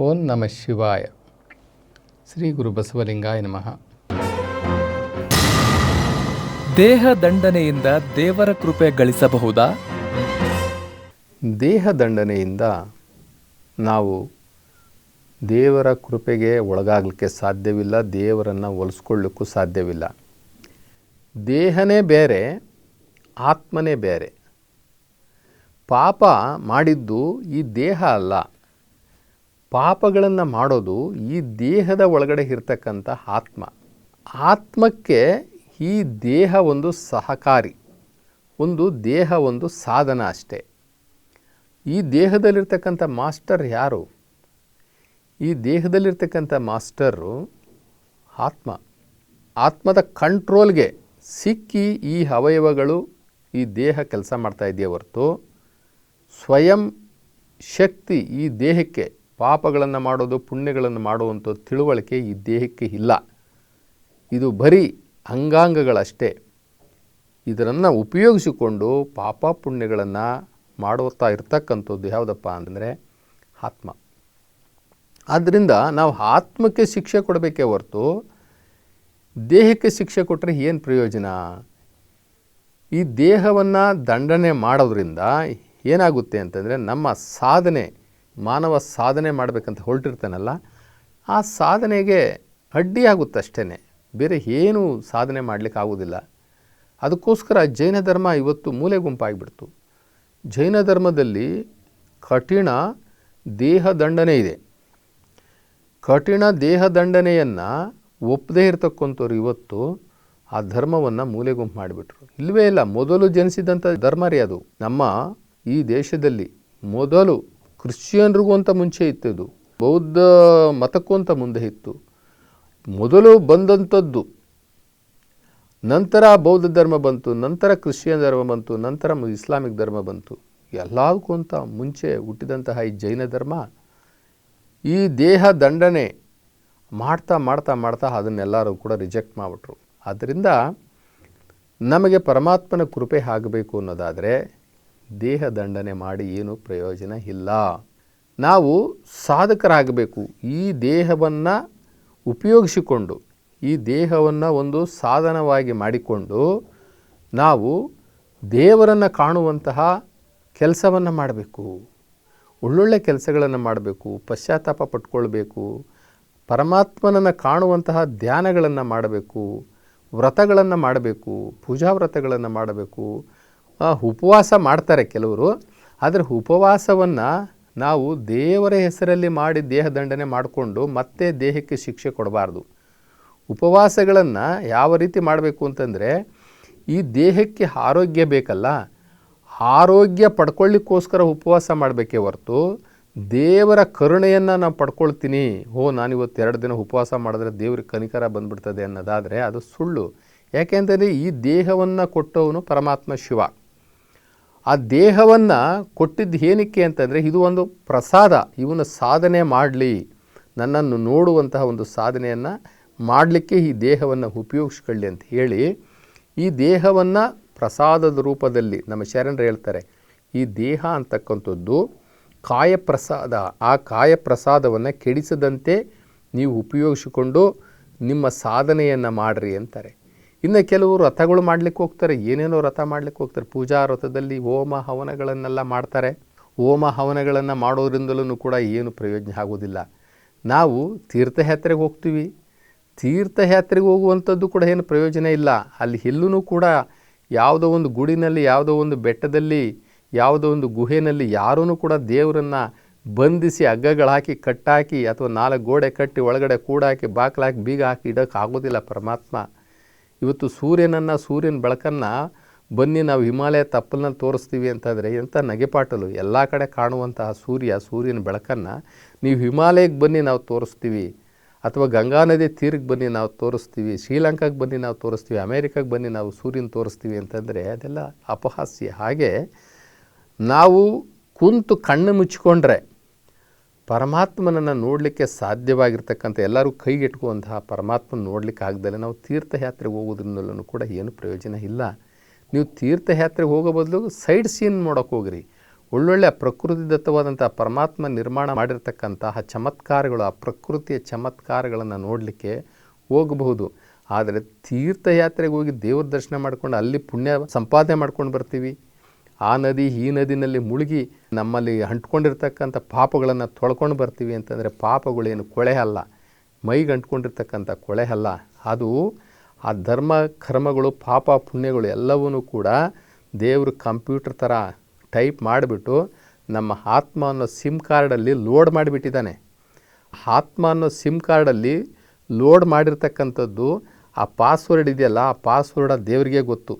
ಓಂ ನಮ ಶಿವಾಯ. ಶ್ರೀ ಗುರು ಬಸವಲಿಂಗಾಯ ನಮಃ. ದೇಹ ದಂಡನೆಯಿಂದ ದೇವರ ಕೃಪೆ ಗಳಿಸಬಹುದಾ? ದೇಹ ದಂಡನೆಯಿಂದ ನಾವು ದೇವರ ಕೃಪೆಗೆ ಒಳಗಾಗಲಿಕ್ಕೆ ಸಾಧ್ಯವಿಲ್ಲ ದೇವರನ್ನು ಒಲಿಸ್ಕೊಳ್ಳಿಕ್ಕೂ ಸಾಧ್ಯವಿಲ್ಲ. ದೇಹನೇ ಬೇರೆ ಆತ್ಮನೇ ಬೇರೆ. ಪಾಪ ಮಾಡಿದ್ದು ಈ ದೇಹ ಅಲ್ಲ. ಪಾಪಗಳನ್ನು ಮಾಡೋದು ಈ ದೇಹದ ಒಳಗಡೆ ಇರ್ತಕ್ಕಂಥ ಆತ್ಮ. ಆತ್ಮಕ್ಕೆ ಈ ದೇಹ ಒಂದು ಸಹಕಾರಿ, ಒಂದು ದೇಹ ಒಂದು ಸಾಧನ ಅಷ್ಟೇ. ಈ ದೇಹದಲ್ಲಿರ್ತಕ್ಕಂಥ ಮಾಸ್ಟರ್ ಯಾರು? ಈ ದೇಹದಲ್ಲಿರ್ತಕ್ಕಂಥ ಮಾಸ್ಟರು ಆತ್ಮ. ಆತ್ಮದ ಕಂಟ್ರೋಲ್ಗೆ ಸಿಕ್ಕಿ ಈ ಅವಯವಗಳು ಈ ದೇಹ ಕೆಲಸ ಮಾಡ್ತಾ ಇದೆಯೇ ಹೊರತು, ಸ್ವಯಂ ಶಕ್ತಿ ಈ ದೇಹಕ್ಕೆ ಪಾಪಗಳನ್ನು ಮಾಡೋದು, ಪುಣ್ಯಗಳನ್ನು ಮಾಡುವಂಥ ತಿಳುವಳಿಕೆ ಈ ದೇಹಕ್ಕೆ ಇಲ್ಲ. ಇದು ಬರೀ ಅಂಗಾಂಗಗಳಷ್ಟೇ. ಇದನ್ನು ಉಪಯೋಗಿಸಿಕೊಂಡು ಪಾಪ ಪುಣ್ಯಗಳನ್ನು ಮಾಡುತ್ತಾ ಇರ್ತಕ್ಕಂಥದ್ದು ಯಾವುದಪ್ಪ ಅಂದರೆ ಆತ್ಮ. ಆದ್ದರಿಂದ ನಾವು ಆತ್ಮಕ್ಕೆ ಶಿಕ್ಷೆ ಕೊಡಬೇಕೇ ಹೊರತು ದೇಹಕ್ಕೆ ಶಿಕ್ಷೆ ಕೊಟ್ಟರೆ ಏನು ಪ್ರಯೋಜನ? ಈ ದೇಹವನ್ನು ದಂಡನೆ ಮಾಡೋದ್ರಿಂದ ಏನಾಗುತ್ತೆ ಅಂತಂದರೆ ನಮ್ಮ ಸಾಧನೆ ಮಾನವ ಸಾಧನೆ ಮಾಡಬೇಕಂತ ಹೊರಟಿರ್ತಾನಲ್ಲ, ಆ ಸಾಧನೆಗೆ ಅಡ್ಡಿಯಾಗುತ್ತೆ ಅಷ್ಟೇ ಬೇರೆ ಏನೂ ಸಾಧನೆ ಮಾಡಲಿಕ್ಕೆ ಆಗೋದಿಲ್ಲ ಅದಕ್ಕೋಸ್ಕರ ಜೈನ ಧರ್ಮ ಇವತ್ತು ಮೂಲೆ ಗುಂಪಾಗಿಬಿಡ್ತು. ಜೈನ ಧರ್ಮದಲ್ಲಿ ಕಠಿಣ ದೇಹದಂಡನೆ ಇದೆ. ಕಠಿಣ ದೇಹದಂಡನೆಯನ್ನು ಒಪ್ಪದೇ ಇರತಕ್ಕಂಥವ್ರು ಇವತ್ತು ಆ ಧರ್ಮವನ್ನು ಮೂಲೆ ಗುಂಪು ಮಾಡಿಬಿಟ್ರು. ಇಲ್ಲವೇ ಇಲ್ಲ, ಮೊದಲು ಜನಿಸಿದಂಥ ಧರ್ಮ ರೀ ಅದು. ನಮ್ಮ ಈ ದೇಶದಲ್ಲಿ ಮೊದಲು ಕ್ರಿಶ್ಚಿಯನ್ರಿಗೂ ಅಂತ ಮುಂಚೆ ಇತ್ತು ಇದು. ಬೌದ್ಧ ಮತಕ್ಕೂ ಅಂತ ಮುಂದೆ ಇತ್ತು. ಮೊದಲು ಬಂದಂಥದ್ದು. ನಂತರ ಬೌದ್ಧ ಧರ್ಮ ಬಂತು, ನಂತರ ಕ್ರಿಶ್ಚಿಯನ್ ಧರ್ಮ ಬಂತು, ನಂತರ ಇಸ್ಲಾಮಿಕ್ ಧರ್ಮ ಬಂತು. ಎಲ್ಲದಕ್ಕೂ ಅಂತ ಮುಂಚೆ ಹುಟ್ಟಿದಂತಹ ಈ ಜೈನ ಧರ್ಮ, ಈ ದೇಹ ದಂಡನೆ ಮಾಡ್ತಾ ಮಾಡ್ತಾ ಮಾಡ್ತಾ ಅದನ್ನೆಲ್ಲರೂ ಕೂಡ ರಿಜೆಕ್ಟ್ ಮಾಡಿಬಿಟ್ರು. ಆದ್ದರಿಂದ ನಮಗೆ ಪರಮಾತ್ಮನ ಕೃಪೆ ಆಗಬೇಕು ಅನ್ನೋದಾದರೆ ದೇಹ ದಂಡನೆ ಮಾಡಿ ಏನೂ ಪ್ರಯೋಜನ ಇಲ್ಲ. ನಾವು ಸಾಧಕರಾಗಬೇಕು. ಈ ದೇಹವನ್ನು ಉಪಯೋಗಿಸಿಕೊಂಡು, ಈ ದೇಹವನ್ನು ಒಂದು ಸಾಧನವಾಗಿ ಮಾಡಿಕೊಂಡು ನಾವು ದೇವರನ್ನು ಕಾಣುವಂತಹ ಕೆಲಸವನ್ನು ಮಾಡಬೇಕು. ಒಳ್ಳೊಳ್ಳೆ ಕೆಲಸಗಳನ್ನು ಮಾಡಬೇಕು, ಪಶ್ಚಾತ್ತಾಪ ಪಟ್ಕೊಳ್ಬೇಕು, ಪರಮಾತ್ಮನನ್ನು ಕಾಣುವಂತಹ ಧ್ಯಾನಗಳನ್ನು ಮಾಡಬೇಕು, ವ್ರತಗಳನ್ನು ಮಾಡಬೇಕು, ಪೂಜಾ ವ್ರತಗಳನ್ನು ಮಾಡಬೇಕು ಉಪವಾಸ ಮಾಡ್ತಾರೆ ಕೆಲವರು, ಆದರೆ ಉಪವಾಸವನ್ನು ನಾವು ದೇವರ ಹೆಸರಲ್ಲಿ ಮಾಡಿ ದೇಹ ದಂಡನೆ ಮಾಡಿಕೊಂಡು ಮತ್ತೆ ದೇಹಕ್ಕೆ ಶಿಕ್ಷೆ ಕೊಡಬಾರ್ದು. ಉಪವಾಸಗಳನ್ನು ಯಾವ ರೀತಿ ಮಾಡಬೇಕು ಅಂತಂದರೆ, ಈ ದೇಹಕ್ಕೆ ಆರೋಗ್ಯ ಬೇಕಲ್ಲ, ಆರೋಗ್ಯ ಪಡ್ಕೊಳ್ಳಿಕ್ಕೋಸ್ಕರ ಉಪವಾಸ ಮಾಡಬೇಕೇ ಹೊರತು ದೇವರ ಕರುಣೆಯನ್ನು ನಾನು ಪಡ್ಕೊಳ್ತೀನಿ ಓ ನಾನಿವತ್ತು ಎರಡು ದಿನ ಉಪವಾಸ ಮಾಡಿದ್ರೆ ದೇವ್ರಿಗೆ ಕನಿಕರ ಬಂದ್ಬಿಡ್ತದೆ ಅನ್ನೋದಾದರೆ ಅದು ಸುಳ್ಳು. ಯಾಕೆಂದರೆ ಈ ದೇಹವನ್ನು ಕೊಟ್ಟವನು ಪರಮಾತ್ಮ ಶಿವ. ಆ ದೇಹವನ್ನು ಕೊಟ್ಟಿದ್ದು ಏನಕ್ಕೆ ಅಂತಂದರೆ ಇದು ಒಂದು ಪ್ರಸಾದ ಇವನು ಸಾಧನೆ ಮಾಡಲಿ. ನನ್ನನ್ನು ನೋಡುವಂತಹ ಒಂದು ಸಾಧನೆಯನ್ನು ಮಾಡಲಿಕ್ಕೆ ಈ ದೇಹವನ್ನು ಉಪಯೋಗಿಸ್ಕೊಳ್ಳಿ ಅಂತ ಹೇಳಿ, ಈ ದೇಹವನ್ನು ಪ್ರಸಾದದ ರೂಪದಲ್ಲಿ ನಮ್ಮ ಶರಣರು ಹೇಳ್ತಾರೆ, ಈ ದೇಹ ಅಂತಕ್ಕಂಥದ್ದು ಕಾಯಪ್ರಸಾದ, ಆ ಕಾಯಪ್ರಸಾದವನ್ನು ಕೆಡಿಸದಂತೆ ನೀವು ಉಪಯೋಗಿಸಿಕೊಂಡು ನಿಮ್ಮ ಸಾಧನೆಯನ್ನು ಮಾಡಿರಿ ಅಂತಾರೆ. ಇನ್ನು ಕೆಲವರು ರಥಗಳು ಮಾಡಲಿಕ್ಕೆ ಹೋಗ್ತಾರೆ, ಏನೇನೋ ರಥ ಮಾಡಲಿಕ್ಕೆ ಹೋಗ್ತಾರೆ. ಪೂಜಾ ರಥದಲ್ಲಿ ಹೋಮ ಹವನಗಳನ್ನೆಲ್ಲ ಮಾಡ್ತಾರೆ. ಹೋಮ ಹವನಗಳನ್ನು ಮಾಡೋದ್ರಿಂದಲೂ ಕೂಡ ಏನು ಪ್ರಯೋಜನ ಆಗೋದಿಲ್ಲ ನಾವು ತೀರ್ಥಯಾತ್ರೆಗೆ ಹೋಗ್ತೀವಿ. ತೀರ್ಥಯಾತ್ರೆಗೆ ಹೋಗುವಂಥದ್ದು ಕೂಡ ಏನು ಪ್ರಯೋಜನ ಇಲ್ಲ. ಅಲ್ಲಿ ಎಲ್ಲೂ ಕೂಡ ಯಾವುದೋ ಒಂದು ಗುಡಿನಲ್ಲಿ, ಯಾವುದೋ ಒಂದು ಬೆಟ್ಟದಲ್ಲಿ, ಯಾವುದೋ ಒಂದು ಗುಹೆಯಲ್ಲಿ ಯಾರೂ ಕೂಡ ದೇವರನ್ನು ಬಂಧಿಸಿ ಹಗ್ಗಗಳಾಕಿ, ಕಟ್ಟಾಕಿ ಅಥವಾ ನಾಲ್ಕು ಗೋಡೆ ಕಟ್ಟಿ ಒಳಗಡೆ ಕೂಡಾಕಿ ಬಾಕ್ಲಾಕಿ ಬೀಗ ಹಾಕಿ ಇಡೋಕ್ಕಾಗೋದಿಲ್ಲ ಪರಮಾತ್ಮ. ಇವತ್ತು ಸೂರ್ಯನನ್ನು, ಸೂರ್ಯನ ಬೆಳಕನ್ನು ಬನ್ನಿ ನಾವು ಹಿಮಾಲಯ ತಪ್ಪಲನ್ನ ತೋರಿಸ್ತೀವಿ ಅಂತಂದರೆ ಎಂಥ ನಗೆಪಾಟಲು. ಎಲ್ಲ ಕಡೆ ಕಾಣುವಂತಹ ಸೂರ್ಯ, ಸೂರ್ಯನ ಬೆಳಕನ್ನು ನೀವು ಹಿಮಾಲಯಕ್ಕೆ ಬನ್ನಿ ನಾವು ತೋರಿಸ್ತೀವಿ ಅಥವಾ ಗಂಗಾ ನದಿ ತೀರಕ್ಕೆ ಬನ್ನಿ ನಾವು ತೋರಿಸ್ತೀವಿ, ಶ್ರೀಲಂಕಾಗೆ ಬನ್ನಿ ನಾವು ತೋರಿಸ್ತೀವಿ, ಅಮೇರಿಕಾಗೆ ಬನ್ನಿ ನಾವು ಸೂರ್ಯನ ತೋರಿಸ್ತೀವಿ ಅಂತಂದರೆ ಅದೆಲ್ಲ ಅಪಹಾಸ್ಯ. ಹಾಗೆ ನಾವು ಕುಂತು ಕಣ್ಣು ಮುಚ್ಚಿಕೊಂಡ್ರೆ ಪರಮಾತ್ಮನನ್ನು ನೋಡಲಿಕ್ಕೆ ಸಾಧ್ಯವಾಗಿರ್ತಕ್ಕಂಥ ಎಲ್ಲರೂ ಕೈಗೆಟುಕುವಂತಹ ಪರಮಾತ್ಮನ ನೋಡಲಿಕ್ಕೆ ಆಗದಲ್ಲೇ ನಾವು ತೀರ್ಥಯಾತ್ರೆಗೆ ಹೋಗೋದ್ರಿಂದಲೂ ಕೂಡ ಏನು ಪ್ರಯೋಜನ ಇಲ್ಲ. ನೀವು ತೀರ್ಥಯಾತ್ರೆಗೆ ಹೋಗೋ ಬದಲು ಸೈಡ್ ಸೀನ್ ನೋಡೋಕೆ ಹೋಗ್ರಿ. ಒಳ್ಳೊಳ್ಳೆ ಪ್ರಕೃತಿದತ್ತವಾದಂಥ ಪರಮಾತ್ಮ ನಿರ್ಮಾಣ ಮಾಡಿರ್ತಕ್ಕಂತಹ ಚಮತ್ಕಾರಗಳು, ಆ ಪ್ರಕೃತಿಯ ಚಮತ್ಕಾರಗಳನ್ನು ನೋಡಲಿಕ್ಕೆ ಹೋಗಬಹುದು. ಆದರೆ ತೀರ್ಥಯಾತ್ರೆಗೆ ಹೋಗಿ ದೇವ್ರ ದರ್ಶನ ಮಾಡ್ಕೊಂಡು ಅಲ್ಲಿ ಪುಣ್ಯ ಸಂಪಾದನೆ ಮಾಡ್ಕೊಂಡು ಬರ್ತೀವಿ. ಆ ನದಿ, ಈ ನದಿನಲ್ಲಿ ಮುಳುಗಿ ನಮ್ಮಲ್ಲಿ ಅಂಟ್ಕೊಂಡಿರ್ತಕ್ಕಂಥ ಪಾಪಗಳನ್ನು ತೊಳ್ಕೊಂಡು ಬರ್ತೀವಿ ಅಂತಂದರೆ ಪಾಪಗಳೇನು ಕೊಳೆ ಅಲ್ಲ. ಮೈಗೆ ಅಂಟ್ಕೊಂಡಿರ್ತಕ್ಕಂಥ ಕೊಳೆ ಅಲ್ಲ. ಅದು ಆ ಧರ್ಮ, ಕರ್ಮಗಳು, ಪಾಪ, ಪುಣ್ಯಗಳು ಎಲ್ಲವೂ ಕೂಡ ದೇವರು ಕಂಪ್ಯೂಟರ್ ಥರ ಟೈಪ್ ಮಾಡಿಬಿಟ್ಟು ನಮ್ಮ ಆತ್ಮ ಅನ್ನೋ ಸಿಮ್ ಕಾರ್ಡಲ್ಲಿ ಲೋಡ್ ಮಾಡಿಬಿಟ್ಟಿದ್ದಾನೆ. ಆತ್ಮ ಅನ್ನೋ ಸಿಮ್ ಕಾರ್ಡಲ್ಲಿ ಲೋಡ್ ಮಾಡಿರ್ತಕ್ಕಂಥದ್ದು ಆ ಪಾಸ್ವರ್ಡ್ ಇದೆಯಲ್ಲ, ಆ ಪಾಸ್ವರ್ಡ್ ದೇವರಿಗೆ ಗೊತ್ತು.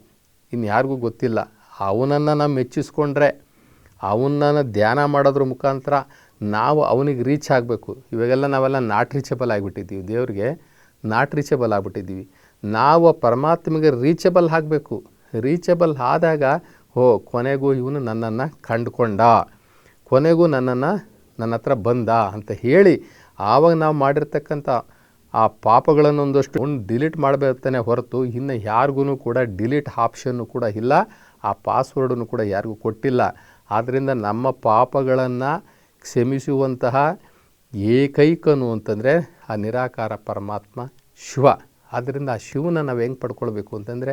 ಇನ್ನು ಯಾರಿಗೂ ಗೊತ್ತಿಲ್ಲ. ಅವನನ್ನು ನಾವು ಮೆಚ್ಚಿಸ್ಕೊಂಡ್ರೆ, ಅವನನ್ನು ಧ್ಯಾನ ಮಾಡೋದ್ರ ಮುಖಾಂತರ ನಾವು ಅವನಿಗೆ ರೀಚ್ ಆಗಬೇಕು. ಇವಾಗೆಲ್ಲ ನಾವೆಲ್ಲ ನಾಟ್ ರೀಚಬಲ್ ಆಗಿಬಿಟ್ಟಿದ್ದೀವಿ. ದೇವ್ರಿಗೆ ನಾಟ್ ರೀಚಬಲ್ ಆಗಿಬಿಟ್ಟಿದ್ದೀವಿ. ನಾವು ಪರಮಾತ್ಮಗೆ ರೀಚಬಲ್ ಆಗಬೇಕು. ರೀಚಬಲ್ ಆದಾಗ ಓ ಕೊನೆಗೂ ಇವನು ನನ್ನನ್ನು ಕಂಡುಕೊಂಡ. ಕೊನೆಗೂ ನನ್ನನ್ನು ನನ್ನ ಹತ್ರ ಬಂದ ಅಂತ ಹೇಳಿ ಆವಾಗ ನಾವು ಮಾಡಿರ್ತಕ್ಕಂಥ ಆ ಪಾಪಗಳನ್ನು ಒಂದಷ್ಟು ಡಿಲೀಟ್ ಮಾಡಬೇಕಂತಾನೆ ಹೊರತು ಇನ್ನು ಯಾರಿಗೂ ಕೂಡ ಡಿಲೀಟ್ ಆಪ್ಷನ್ನು ಕೂಡ ಇಲ್ಲ. ಆ ಪಾಸ್ವರ್ಡನ್ನು ಕೂಡ ಯಾರಿಗೂ ಕೊಟ್ಟಿಲ್ಲ. ಆದ್ದರಿಂದ ನಮ್ಮ ಪಾಪಗಳನ್ನು ಕ್ಷಮಿಸುವಂತಹ ಏಕೈಕನು ಅಂತಂದರೆ ಆ ನಿರಾಕಾರ ಪರಮಾತ್ಮ ಶಿವ. ಆದ್ದರಿಂದ ಆ ಶಿವನ ನಾವು ಹೆಂಗೆ ಪಡ್ಕೊಳ್ಬೇಕು ಅಂತಂದರೆ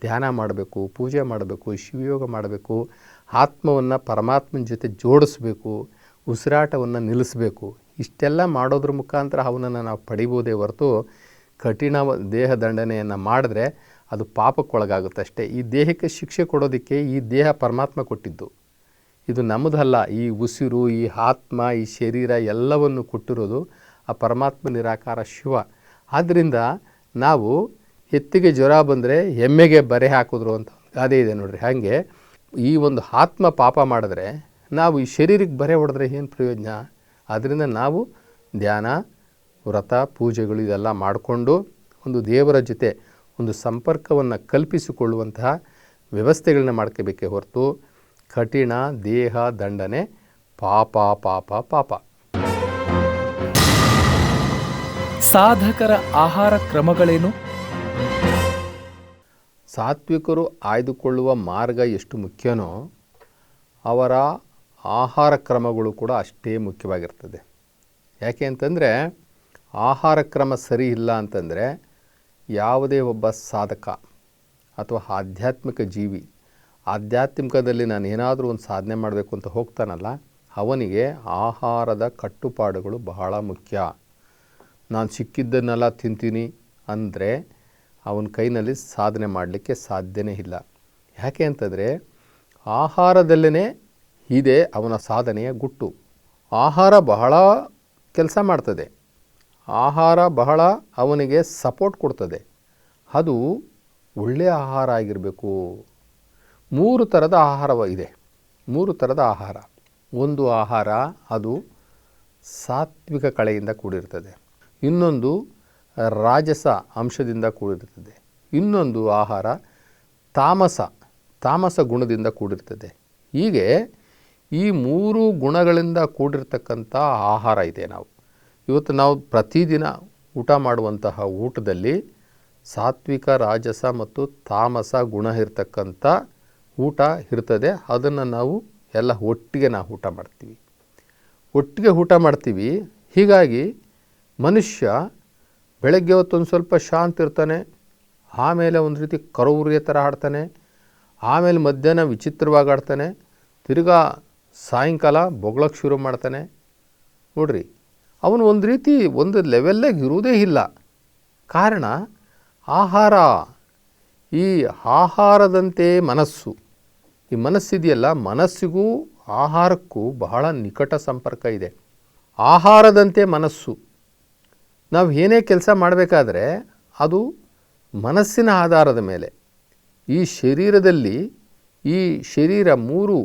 ಧ್ಯಾನ ಮಾಡಬೇಕು, ಪೂಜೆ ಮಾಡಬೇಕು, ಶಿವಯೋಗ ಮಾಡಬೇಕು, ಆತ್ಮವನ್ನು ಪರಮಾತ್ಮನ ಜೊತೆ ಜೋಡಿಸ್ಬೇಕು, ಉಸಿರಾಟವನ್ನು ನಿಲ್ಲಿಸಬೇಕು. ಇಷ್ಟೆಲ್ಲ ಮಾಡೋದ್ರ ಮುಖಾಂತರ ಅವನನ್ನು ನಾವು ಪಡಿಬೋದೇ ಹೊರತು ಕಠಿಣ ದೇಹ ದಂಡನೆಯನ್ನು ಮಾಡಿದ್ರೆ ಅದು ಪಾಪಕ್ಕೊಳಗಾಗುತ್ತೆ ಅಷ್ಟೇ. ಈ ದೇಹಕ್ಕೆ ಶಿಕ್ಷೆ ಕೊಡೋದಕ್ಕೆ ಈ ದೇಹ ಪರಮಾತ್ಮ ಕೊಟ್ಟಿದ್ದು. ಇದು ನಮ್ಮದಲ್ಲ, ಈ ಉಸಿರು, ಈ ಆತ್ಮ, ಈ ಶರೀರ ಎಲ್ಲವನ್ನು ಕೊಟ್ಟಿರೋದು ಆ ಪರಮಾತ್ಮ ನಿರಾಕಾರ ಶಿವ. ಆದ್ದರಿಂದ ನಾವು ಎತ್ತಿಗೆ ಜ್ವರ ಬಂದರೆ ಎಮ್ಮೆಗೆ ಬರೆ ಹಾಕಿದ್ರು ಅಂತ ಗಾದೆ ಇದೆ ನೋಡಿರಿ. ಹಾಗೆ ಈ ಒಂದು ಆತ್ಮ ಪಾಪ ಮಾಡಿದ್ರೆ ನಾವು ಈ ಶರೀರಕ್ಕೆ ಬರೆ ಹೊಡೆದ್ರೆ ಏನು ಪ್ರಯೋಜನ? ಆದ್ದರಿಂದ ನಾವು ಧ್ಯಾನ, ವ್ರತ, ಪೂಜೆಗಳು ಇದೆಲ್ಲ ಮಾಡಿಕೊಂಡು ಒಂದು ದೇವರ ಜೊತೆ ಒಂದು ಸಂಪರ್ಕವನ್ನು ಕಲ್ಪಿಸಿಕೊಳ್ಳುವಂತಹ ವ್ಯವಸ್ಥೆಗಳನ್ನ ಮಾಡ್ಕೋಬೇಕೇ ಹೊರತು ಕಠಿಣ ದೇಹ ದಂಡನೆ ಪಾಪ ಪಾಪ ಪಾಪ. ಸಾಧಕರ ಆಹಾರ ಕ್ರಮಗಳೇನು? ಸಾತ್ವಿಕರು ಆಯ್ದುಕೊಳ್ಳುವ ಮಾರ್ಗ ಎಷ್ಟು ಮುಖ್ಯನೋ ಅವರ ಆಹಾರ ಕ್ರಮಗಳು ಕೂಡ ಅಷ್ಟೇ ಮುಖ್ಯವಾಗಿರ್ತದೆ. ಯಾಕೆ ಅಂತಂದರೆ ಆಹಾರ ಕ್ರಮ ಸರಿ ಇಲ್ಲ ಅಂತಂದರೆ ಯಾವುದೇ ಒಬ್ಬ ಸಾಧಕ ಅಥವಾ ಆಧ್ಯಾತ್ಮಿಕ ಜೀವಿ ಆಧ್ಯಾತ್ಮಿಕದಲ್ಲಿ ನಾನು ಏನಾದರೂ ಒಂದು ಸಾಧನೆ ಮಾಡಬೇಕು ಅಂತ ಹೋಗ್ತಾನಲ್ಲ, ಅವನಿಗೆ ಆಹಾರದ ಕಟ್ಟುಪಾಡುಗಳು ಬಹಳ ಮುಖ್ಯ. ನಾನು ಸಿಕ್ಕಿದ್ದನ್ನೆಲ್ಲ ತಿಂತೀನಿ ಅಂದರೆ ಅವನ ಕೈನಲ್ಲಿ ಸಾಧನೆ ಮಾಡಲಿಕ್ಕೆ ಸಾಧ್ಯನೇ ಇಲ್ಲ. ಯಾಕೆ ಅಂತಂದರೆ ಆಹಾರದಲ್ಲೇ ಇದೆ ಅವನ ಸಾಧನೆಯ ಗುಟ್ಟು. ಆಹಾರ ಬಹಳ ಕೆಲಸ ಮಾಡ್ತದೆ. ಆಹಾರ ಬಹಳ ಅವನಿಗೆ ಸಪೋರ್ಟ್ ಕೊಡ್ತದೆ. ಅದು ಒಳ್ಳೆಯ ಆಹಾರ ಆಗಿರಬೇಕು. ಮೂರು ಥರದ ಆಹಾರವ ಇದೆ. ಮೂರು ಥರದ ಆಹಾರ. ಒಂದು ಆಹಾರ ಅದು ಸಾತ್ವಿಕ ಕಳೆಯಿಂದ ಕೂಡಿರ್ತದೆ. ಇನ್ನೊಂದು ರಾಜಸ ಅಂಶದಿಂದ ಕೂಡಿರ್ತದೆ. ಇನ್ನೊಂದು ಆಹಾರ ತಾಮಸ ತಾಮಸ ಗುಣದಿಂದ ಕೂಡಿರ್ತದೆ. ಹೀಗೆ ಈ ಮೂರು ಗುಣಗಳಿಂದ ಕೂಡಿರ್ತಕ್ಕಂಥ ಆಹಾರ ಇದೆ ನಾವು. ಇವತ್ತು ನಾವು ಪ್ರತಿದಿನ ಊಟ ಮಾಡುವಂತಹ ಊಟದಲ್ಲಿ ಸಾತ್ವಿಕ, ರಾಜಸ ಮತ್ತು ತಾಮಸ ಗುಣ ಇರ್ತಕ್ಕಂಥ ಊಟ ಇರ್ತದೆ. ಅದನ್ನು ನಾವು ಎಲ್ಲ ಒಟ್ಟಿಗೆ ನಾವು ಊಟ ಮಾಡ್ತೀವಿ. ಒಟ್ಟಿಗೆ ಊಟ ಮಾಡ್ತೀವಿ. ಹೀಗಾಗಿ ಮನುಷ್ಯ ಬೆಳಗ್ಗೆ ಹೊತ್ತೊಂದು ಸ್ವಲ್ಪ ಶಾಂತ ಇರ್ತಾನೆ, ಆಮೇಲೆ ಒಂದು ರೀತಿ ಕರೂರಿಯ ಥರ ಆಡ್ತಾನೆ, ಆಮೇಲೆ ಮಧ್ಯಾಹ್ನ ವಿಚಿತ್ರವಾಗಿ ಆಡ್ತಾನೆ, ತಿರ್ಗಾ ಸಾಯಂಕಾಲ ಬೊಗಳಕ್ಕೆ ಶುರು ಮಾಡ್ತಾನೆ. ನೋಡ್ರಿ ಅವನು ಒಂದು ರೀತಿ ಒಂದು ಲೆವೆಲ್ಲಾಗಿ ಇರುವುದೇ ಇಲ್ಲ. ಕಾರಣ ಆಹಾರ, ಈ ಆಹಾರದಂತೆ ಮನಸ್ಸು. ಈ ಮನಸ್ಸಿದೆಯಲ್ಲ, ಮನಸ್ಸಿಗೂ ಆಹಾರಕ್ಕೂ ಬಹಳ ನಿಕಟ ಸಂಪರ್ಕ ಇದೆ. ಆಹಾರದಂತೆ ಮನಸ್ಸು. ನಾವು ಏನೇ ಕೆಲಸ ಮಾಡಬೇಕಾದ್ರೆ ಅದು ಮನಸ್ಸಿನ ಆಧಾರದ ಮೇಲೆ. ಈ ಶರೀರದಲ್ಲಿ ಈ ಶರೀರ ಮೂರು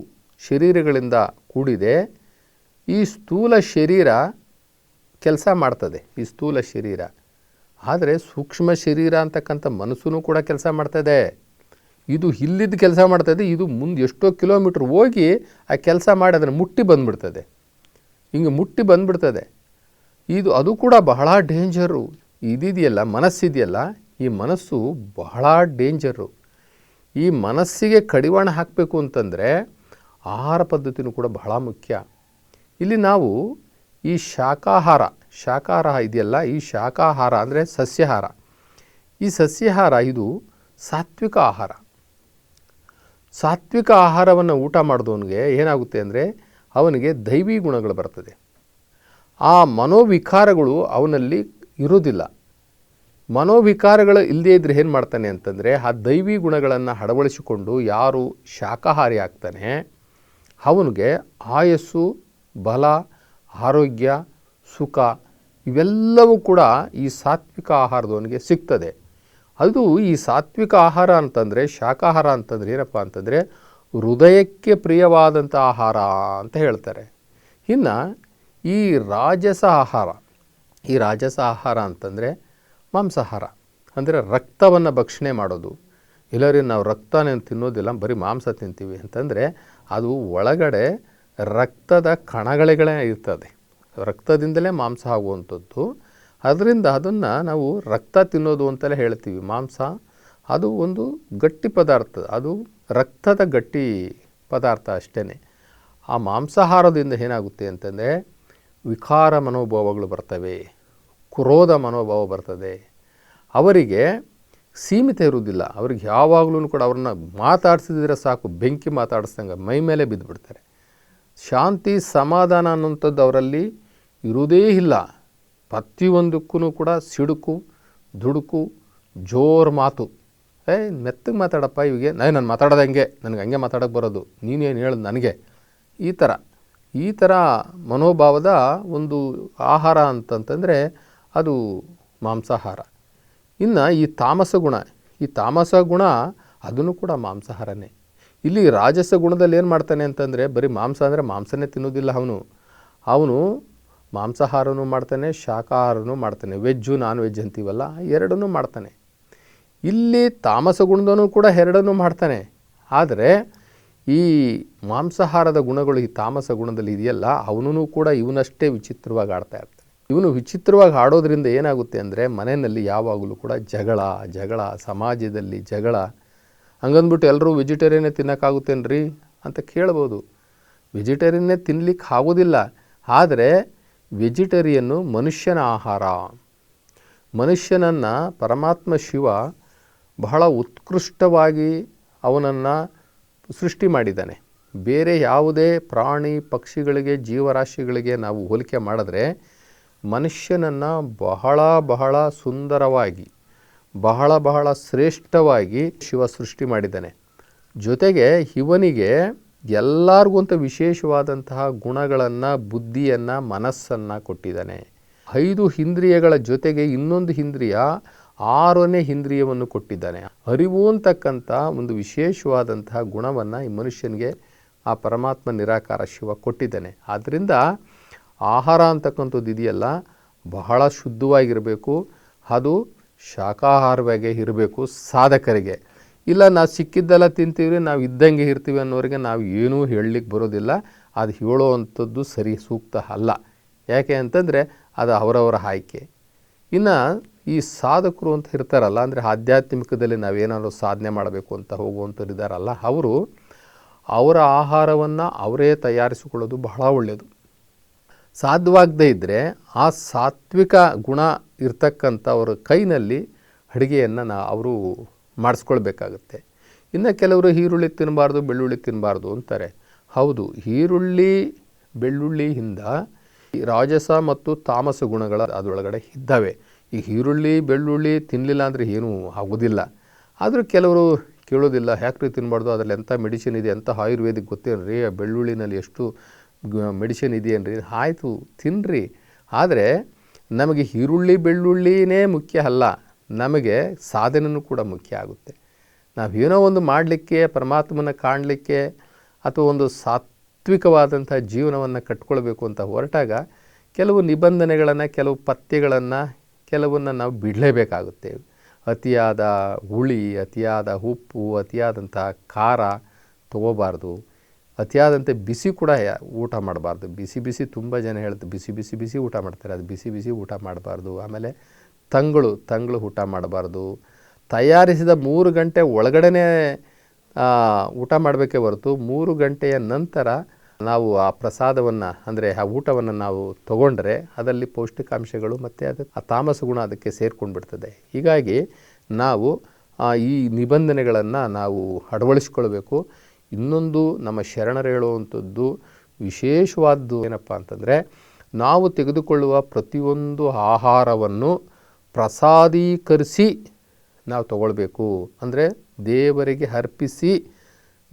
ಶರೀರಗಳಿಂದ ಕೂಡಿದೆ. ಈ ಸ್ಥೂಲ ಶರೀರ ಕೆಲಸ ಮಾಡ್ತದೆ ಈ ಸ್ಥೂಲ ಶರೀರ. ಆದರೆ ಸೂಕ್ಷ್ಮ ಶರೀರ ಅಂತಕ್ಕಂಥ ಮನಸ್ಸೂ ಕೂಡ ಕೆಲಸ ಮಾಡ್ತದೆ. ಇದು ಇಲ್ಲಿದ್ದ ಕೆಲಸ ಮಾಡ್ತದೆ, ಇದು ಮುಂದೆ ಎಷ್ಟೋ ಕಿಲೋಮೀಟ್ರ್ ಹೋಗಿ ಆ ಕೆಲಸ ಮಾಡಿ ಅದನ್ನು ಮುಟ್ಟಿ ಬಂದ್ಬಿಡ್ತದೆ. ಹಿಂಗೆ ಮುಟ್ಟಿ ಬಂದ್ಬಿಡ್ತದೆ. ಇದು, ಅದು ಕೂಡ ಬಹಳ ಡೇಂಜರು. ಇದಿದೆಯಲ್ಲ, ಮನಸ್ಸಿದೆಯಲ್ಲ, ಈ ಮನಸ್ಸು ಬಹಳ ಡೇಂಜರು. ಈ ಮನಸ್ಸಿಗೆ ಕಡಿವಾಣ ಹಾಕಬೇಕು ಅಂತಂದರೆ ಆಹಾರ ಪದ್ಧತಿನೂ ಕೂಡ ಬಹಳ ಮುಖ್ಯ. ಇಲ್ಲಿ ನಾವು ಈ ಶಾಖಾಹಾರ ಶಾಖಾಹಾರ ಇದೆಯಲ್ಲ, ಈ ಶಾಖಾಹಾರ ಅಂದರೆ ಸಸ್ಯಾಹಾರ. ಈ ಸಸ್ಯಾಹಾರ ಇದು ಸಾತ್ವಿಕ ಆಹಾರ. ಸಾತ್ವಿಕ ಆಹಾರವನ್ನು ಊಟ ಮಾಡಿದವನಿಗೆ ಏನಾಗುತ್ತೆ ಅಂದರೆ ಅವನಿಗೆ ದೈವಿ ಗುಣಗಳು ಬರ್ತದೆ. ಆ ಮನೋವಿಕಾರಗಳು ಅವನಲ್ಲಿ ಇರೋದಿಲ್ಲ ಮನೋವಿಕಾರಗಳು ಇಲ್ಲದೇ ಇದ್ದರೆ ಏನು ಮಾಡ್ತಾನೆ ಅಂತಂದರೆ ಆ ದೈವಿ ಗುಣಗಳನ್ನು ಅಳವಡಿಸಿಕೊಂಡು ಯಾರು ಶಾಖಾಹಾರಿ ಆಗ್ತಾನೆ, ಅವನಿಗೆ ಆಯಸ್ಸು, ಬಲ ಆರೋಗ್ಯ, ಸುಖ ಇವೆಲ್ಲವೂ ಕೂಡ ಈ ಸಾತ್ವಿಕ ಆಹಾರದವನಿಗೆ ಸಿಗ್ತದೆ. ಅದು ಈ ಸಾತ್ವಿಕ ಆಹಾರ ಅಂತಂದರೆ, ಶಾಖಾಹಾರ ಅಂತಂದರೆ ಏನಪ್ಪ ಅಂತಂದರೆ, ಹೃದಯಕ್ಕೆ ಪ್ರಿಯವಾದಂಥ ಆಹಾರ ಅಂತ ಹೇಳ್ತಾರೆ. ಇನ್ನು ಈ ರಾಜಸ ಆಹಾರ, ಈ ರಾಜಸ ಆಹಾರ ಅಂತಂದರೆ ಮಾಂಸಾಹಾರ. ಅಂದರೆ ರಕ್ತವನ್ನು ಭಕ್ಷಣೆ ಮಾಡೋದು. ಎಲ್ಲರಿಗೂ ನಾವು ರಕ್ತನೇ ತಿನ್ನೋದಿಲ್ಲ, ಬರೀ ಮಾಂಸ ತಿಂತೀವಿ ಅಂತಂದರೆ ಅದು ಒಳಗಡೆ ರಕ್ತದ ಕಣಗಳೆಗಳೇ ಇರ್ತದೆ. ರಕ್ತದಿಂದಲೇ ಮಾಂಸ ಆಗುವಂಥದ್ದು. ಅದರಿಂದ ಅದನ್ನು ನಾವು ರಕ್ತ ತಿನ್ನೋದು ಅಂತಲೇ ಹೇಳ್ತೀವಿ. ಮಾಂಸ ಅದು ಒಂದು ಗಟ್ಟಿ ಪದಾರ್ಥ. ಅದು ರಕ್ತದ ಗಟ್ಟಿ ಪದಾರ್ಥ ಅಷ್ಟೇ ಆ ಮಾಂಸಾಹಾರದಿಂದ ಏನಾಗುತ್ತೆ ಅಂತಂದರೆ ವಿಕಾರ ಮನೋಭಾವಗಳು ಬರ್ತವೆ. ಕ್ರೋಧ ಮನೋಭಾವ ಬರ್ತದೆ. ಅವರಿಗೆ ಸೀಮಿತ ಇರುವುದಿಲ್ಲ. ಅವ್ರಿಗೆ ಯಾವಾಗಲೂ ಕೂಡ ಅವ್ರನ್ನ ಮಾತಾಡಿಸಿದ್ರೆ ಸಾಕು. ಬೆಂಕಿ ಮಾತಾಡಿಸ್ದಂಗೆ ಮೈ ಮೇಲೆ ಬಿದ್ದುಬಿಡ್ತಾರೆ ಶಾಂತಿ ಸಮಾಧಾನ ಅನ್ನುವಂಥದ್ದು ಅವರಲ್ಲಿ ಇರುವುದೇ ಇಲ್ಲ. ಪ್ರತಿಯೊಂದಕ್ಕೂ ಕೂಡ ಸಿಡುಕು, ದುಡುಕು, ಜೋರು ಮಾತು. ಏ, ಮೆತ್ತಗೆ ಮಾತಾಡಪ್ಪ ಇವಿಗೆ. ನಾನು ನಾನು ಮಾತಾಡೋದು ಹಂಗೆ? ನನಗೆ ಹಂಗೆ ಮಾತಾಡೋಕ್ಕೆ ಬರೋದು. ನೀನೇನು ಹೇಳೋದು ನನಗೆ? ಈ ಥರ ಈ ಥರ ಮನೋಭಾವದ ಒಂದು ಆಹಾರ ಅಂತಂತಂದರೆ ಅದು ಮಾಂಸಾಹಾರ. ಇನ್ನು ಈ ತಾಮಸ ಗುಣ, ಈ ತಾಮಸ ಗುಣ ಅದನ್ನು ಕೂಡ ಮಾಂಸಾಹಾರನೇ. ಇಲ್ಲಿ ರಾಜಸ ಗುಣದಲ್ಲಿ ಏನು ಮಾಡ್ತಾನೆ ಅಂತಂದರೆ ಬರೀ ಮಾಂಸ ಅಂದರೆ ಮಾಂಸನೇ ತಿನ್ನೋದಿಲ್ಲ ಅವನು. ಅವನು ಮಾಂಸಾಹಾರನೂ ಮಾಡ್ತಾನೆ, ಶಾಖಾಹಾರನೂ ಮಾಡ್ತಾನೆ. ವೆಜ್ಜು ನಾನ್ ವೆಜ್ ಅಂತೀವಲ್ಲ, ಎರಡನ್ನೂ ಮಾಡ್ತಾನೆ. ಇಲ್ಲಿ ತಾಮಸ ಗುಣದವನು ಕೂಡ ಎರಡನ್ನೂ ಮಾಡ್ತಾನೆ. ಆದರೆ ಈ ಮಾಂಸಾಹಾರದ ಗುಣಗಳು ಈ ತಾಮಸ ಗುಣದಲ್ಲಿ ಇದೆಯಲ್ಲ ಅವನೂ ಕೂಡ ಇವನಷ್ಟೇ ವಿಚಿತ್ರವಾಗಿ ಆಡ್ತಾ ಇರ್ತಾನೆ. ಇವನು ವಿಚಿತ್ರವಾಗಿ ಆಡೋದ್ರಿಂದ ಏನಾಗುತ್ತೆ ಅಂದರೆ ಮನೆಯಲ್ಲಿ ಯಾವಾಗಲೂ ಕೂಡ ಜಗಳ ಜಗಳ, ಸಮಾಜದಲ್ಲಿ ಜಗಳ ಹಂಗಂದ್ಬಿಟ್ಟು ಎಲ್ಲರೂ ವೆಜಿಟೇರಿಯನ್ನೇ ತಿನ್ನೋಕ್ಕಾಗುತ್ತೇನ್ರಿ ಅಂತ ಕೇಳ್ಬೋದು. ವೆಜಿಟೇರಿಯನ್ನೇ ತಿನ್ಲಿಕ್ಕೆ ಆಗೋದಿಲ್ಲ. ಆದರೆ ವೆಜಿಟೇರಿಯನ್ನು ಮನುಷ್ಯನ ಆಹಾರ. ಮನುಷ್ಯನನ್ನು ಪರಮಾತ್ಮ ಶಿವ ಬಹಳ ಉತ್ಕೃಷ್ಟವಾಗಿ ಅವನನ್ನು ಸೃಷ್ಟಿ ಮಾಡಿದ್ದಾನೆ. ಬೇರೆ ಯಾವುದೇ ಪ್ರಾಣಿ ಪಕ್ಷಿಗಳಿಗೆ, ಜೀವರಾಶಿಗಳಿಗೆ ನಾವು ಹೋಲಿಕೆ ಮಾಡಿದ್ರೆ ಮನುಷ್ಯನನ್ನು ಬಹಳ ಬಹಳ ಸುಂದರವಾಗಿ ಬಹಳ ಬಹಳ ಶ್ರೇಷ್ಠವಾಗಿ ಶಿವ ಸೃಷ್ಟಿ ಮಾಡಿದ್ದಾನೆ. ಜೊತೆಗೆ ಇವನಿಗೆ ಎಲ್ಲರಿಗೂ ಅಂತ ವಿಶೇಷವಾದಂತಹ ಗುಣಗಳನ್ನು, ಬುದ್ಧಿಯನ್ನು, ಮನಸ್ಸನ್ನು ಕೊಟ್ಟಿದ್ದಾನೆ. ಐದು ಇಂದ್ರಿಯಗಳ ಜೊತೆಗೆ ಇನ್ನೊಂದು ಇಂದ್ರಿಯ ಆರನೇ ಇಂದ್ರಿಯವನ್ನು ಕೊಟ್ಟಿದ್ದಾನೆ. ಅರಿವು ಅಂತಕ್ಕಂಥ ಒಂದು ವಿಶೇಷವಾದಂತಹ ಗುಣವನ್ನು ಈ ಮನುಷ್ಯನಿಗೆ ಆ ಪರಮಾತ್ಮ ನಿರಾಕಾರ ಶಿವ ಕೊಟ್ಟಿದ್ದಾನೆ. ಆದ್ದರಿಂದ ಆಹಾರ ಅಂತಕ್ಕಂಥದ್ದು ಇದೆಯಲ್ಲ, ಬಹಳ ಶುದ್ಧವಾಗಿರಬೇಕು. ಅದು ಶಾಕಾಹಾರವಾಗೇ ಇರಬೇಕು ಸಾಧಕರಿಗೆ. ಇಲ್ಲ, ನಾವು ಸಿಕ್ಕಿದ್ದೆಲ್ಲ ತಿಂತೀವಿ, ನಾವು ಇದ್ದಂಗೆ ಇರ್ತೀವಿ ಅನ್ನೋರಿಗೆ ನಾವು ಏನೂ ಹೇಳಲಿಕ್ಕೆ ಬರೋದಿಲ್ಲ. ಅದು ಹೇಳೋ ಅಂಥದ್ದು ಸರಿ ಸೂಕ್ತ ಅಲ್ಲ. ಯಾಕೆ ಅಂತಂದರೆ ಅದು ಅವರವರ ಆಯ್ಕೆ. ಇನ್ನು ಈ ಸಾಧಕರು ಅಂತ ಇರ್ತಾರಲ್ಲ, ಅಂದರೆ ಆಧ್ಯಾತ್ಮಿಕದಲ್ಲಿ ನಾವೇನಾದ್ರು ಸಾಧನೆ ಮಾಡಬೇಕು ಅಂತ ಹೋಗುವಂಥವ್ರು ಇದ್ದಾರಲ್ಲ ಅವರು ಅವರ ಆಹಾರವನ್ನು ಅವರೇ ತಯಾರಿಸಿಕೊಳ್ಳೋದು ಬಹಳ ಒಳ್ಳೆಯದು ಸಾಧ್ಯವಾಗದೇ ಇದ್ದರೆ ಆ ಸಾತ್ವಿಕ ಗುಣ ಇರ್ತಕ್ಕಂಥವ್ರ ಕೈನಲ್ಲಿ ಅಡುಗೆಯನ್ನು ನಾ ಅವರು ಮಾಡಿಸ್ಕೊಳ್ಬೇಕಾಗತ್ತೆ. ಇನ್ನು ಕೆಲವರು ಈರುಳ್ಳಿ ತಿನ್ನಬಾರ್ದು ಬೆಳ್ಳುಳ್ಳಿ ತಿನ್ನಬಾರ್ದು ಅಂತಾರೆ. ಹೌದು, ಈರುಳ್ಳಿ ಬೆಳ್ಳುಳ್ಳಿಯಿಂದ ಈ ರಾಜಸ ಮತ್ತು ತಾಮಸ ಗುಣಗಳ ಅದರೊಳಗಡೆ ಇದ್ದಾವೆ. ಈ ಈರುಳ್ಳಿ, ಬೆಳ್ಳುಳ್ಳಿ ತಿನ್ನಲಿಲ್ಲ ಅಂದರೆ ಏನೂ ಆಗೋದಿಲ್ಲ. ಆದರೂ ಕೆಲವರು ಕೇಳೋದಿಲ್ಲ, ಯಾಕ್ರಿ ತಿನ್ನಬಾರ್ದು ಅದರಲ್ಲಿ ಎಂಥ ಮೆಡಿಸಿನ್ ಇದೆ ಎಂಥ ಆಯುರ್ವೇದಿಕ್ ಗೊತ್ತೇನ್ರಿ? ಆ ಬೆಳ್ಳುಳ್ಳಿನಲ್ಲಿ ಎಷ್ಟು ಮೆಡಿಸಿನ್ ಇದೆಯೇನ್ರಿ? ಆಯಿತು ತಿನ್ನಿರಿ ಆದರೆ, ನಮಗೆ ಈರುಳ್ಳಿ, ಬೆಳ್ಳುಳ್ಳಿನೇ ಮುಖ್ಯ ಅಲ್ಲ. ನಮಗೆ ಸಾಧನೆಯೂ ಕೂಡ ಮುಖ್ಯ ಆಗುತ್ತೆ. ನಾವು ಏನೋ ಒಂದು ಮಾಡಲಿಕ್ಕೆ, ಪರಮಾತ್ಮನ ಕಾಣಲಿಕ್ಕೆ, ಅಥವಾ ಒಂದು ಸಾತ್ವಿಕವಾದಂಥ ಜೀವನವನ್ನು ಕಟ್ಕೊಳ್ಬೇಕು ಅಂತ ಹೊರಟಾಗ, ಕೆಲವು ನಿಬಂಧನೆಗಳನ್ನು, ಕೆಲವು ಪಥ್ಯಗಳನ್ನು, ಕೆಲವನ್ನು ನಾವು ಬಿಡಲೇಬೇಕಾಗುತ್ತೆ. ಅತಿಯಾದ ಹುಳಿ, ಅತಿಯಾದ ಉಪ್ಪು, ಅತಿಯಾದಂಥ ಖಾರ ತಗೋಬಾರ್ದು. ಅತಿಯಾದಂತೆ ಬಿಸಿ ಕೂಡ ಊಟ ಮಾಡಬಾರ್ದು. ಬಿಸಿ ಬಿಸಿ ತುಂಬ ಜನ ಹೇಳ್ತಾರೆ ಬಿಸಿ ಬಿಸಿ ಬಿಸಿ ಊಟ ಮಾಡ್ತಾರೆ. ಅದು ಬಿಸಿ ಬಿಸಿ ಊಟ ಮಾಡಬಾರ್ದು. ಆಮೇಲೆ ತಂಗಳು ತಂಗಳು ಊಟ ಮಾಡಬಾರ್ದು. ತಯಾರಿಸಿದ ಮೂರು ಗಂಟೆ ಒಳಗಡೆನೇ ಆ, ಊಟ ಮಾಡಬೇಕೇ ಹೊರತು ಮೂರು ಗಂಟೆಯ ನಂತರ ನಾವು ಆ ಪ್ರಸಾದವನ್ನು ಅಂದರೆ ಆ ಊಟವನ್ನು ನಾವು ತಗೊಂಡ್ರೆ ಅದರಲ್ಲಿ ಪೌಷ್ಟಿಕಾಂಶಗಳು ಮತ್ತು ಅದು ಆ ತಾಮಸ ಗುಣ ಅದಕ್ಕೆ ಸೇರ್ಕೊಂಡು ಬಿಡ್ತದೆ ಹೀಗಾಗಿ ನಾವು ಈ ನಿಬಂಧನೆಗಳನ್ನು ನಾವು ಅಳವಡಿಸ್ಕೊಳ್ಬೇಕು. ಇನ್ನೊಂದು ನಮ್ಮ ಶರಣರು ಹೇಳುವಂಥದ್ದು ವಿಶೇಷವಾದ್ದು ಏನಪ್ಪ ಅಂತಂದರೆ ನಾವು ತೆಗೆದುಕೊಳ್ಳುವ ಪ್ರತಿಯೊಂದು ಆಹಾರವನ್ನು ಪ್ರಸಾದೀಕರಿಸಿ ನಾವು ತಗೊಳ್ಬೇಕು. ಅಂದರೆ ದೇವರಿಗೆ ಅರ್ಪಿಸಿ,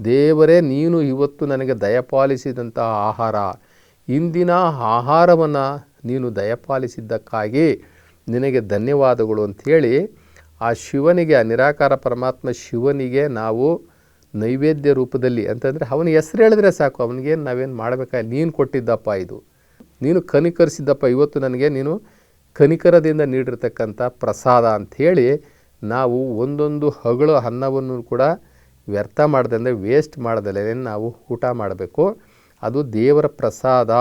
ದೇವರೇ ನೀನು ಇವತ್ತು ನನಗೆ ದಯಪಾಲಿಸಿದಂಥ ಆಹಾರ, ಇಂದಿನ ಆಹಾರವನ್ನು ನೀನು ದಯಪಾಲಿಸಿದ್ದಕ್ಕಾಗಿ ನಿನಗೆ ಧನ್ಯವಾದಗಳು ಅಂಥೇಳಿ ಆ ಶಿವನಿಗೆ, ಆ ನಿರಾಕಾರ ಪರಮಾತ್ಮ ಶಿವನಿಗೆ ನಾವು ನೈವೇದ್ಯ ರೂಪದಲ್ಲಿ ಅಂತಂದರೆ ಅವನ ಹೆಸರು ಹೇಳಿದ್ರೆ ಸಾಕು ಅವನಿಗೇನು ನಾವೇನು ಮಾಡಬೇಕಾ? ನೀನು ಕೊಟ್ಟಿದ್ದಪ್ಪ ಇದು. ನೀನು ಕನಿಕರಿಸಿದ್ದಪ್ಪ, ಇವತ್ತು ನನಗೆ ನೀನು ಕನಿಕರದಿಂದ ನೀಡಿರ್ತಕ್ಕಂಥ ಪ್ರಸಾದ ಅಂಥೇಳಿ ನಾವು ಒಂದೊಂದು ಹಗಳು ಅನ್ನವನ್ನು ಕೂಡ ವ್ಯರ್ಥ ಮಾಡದಂದರೆ ವೇಸ್ಟ್ ಮಾಡದಲ್ಲೇ ನಾವು ಊಟ ಮಾಡಬೇಕು. ಅದು ದೇವರ ಪ್ರಸಾದ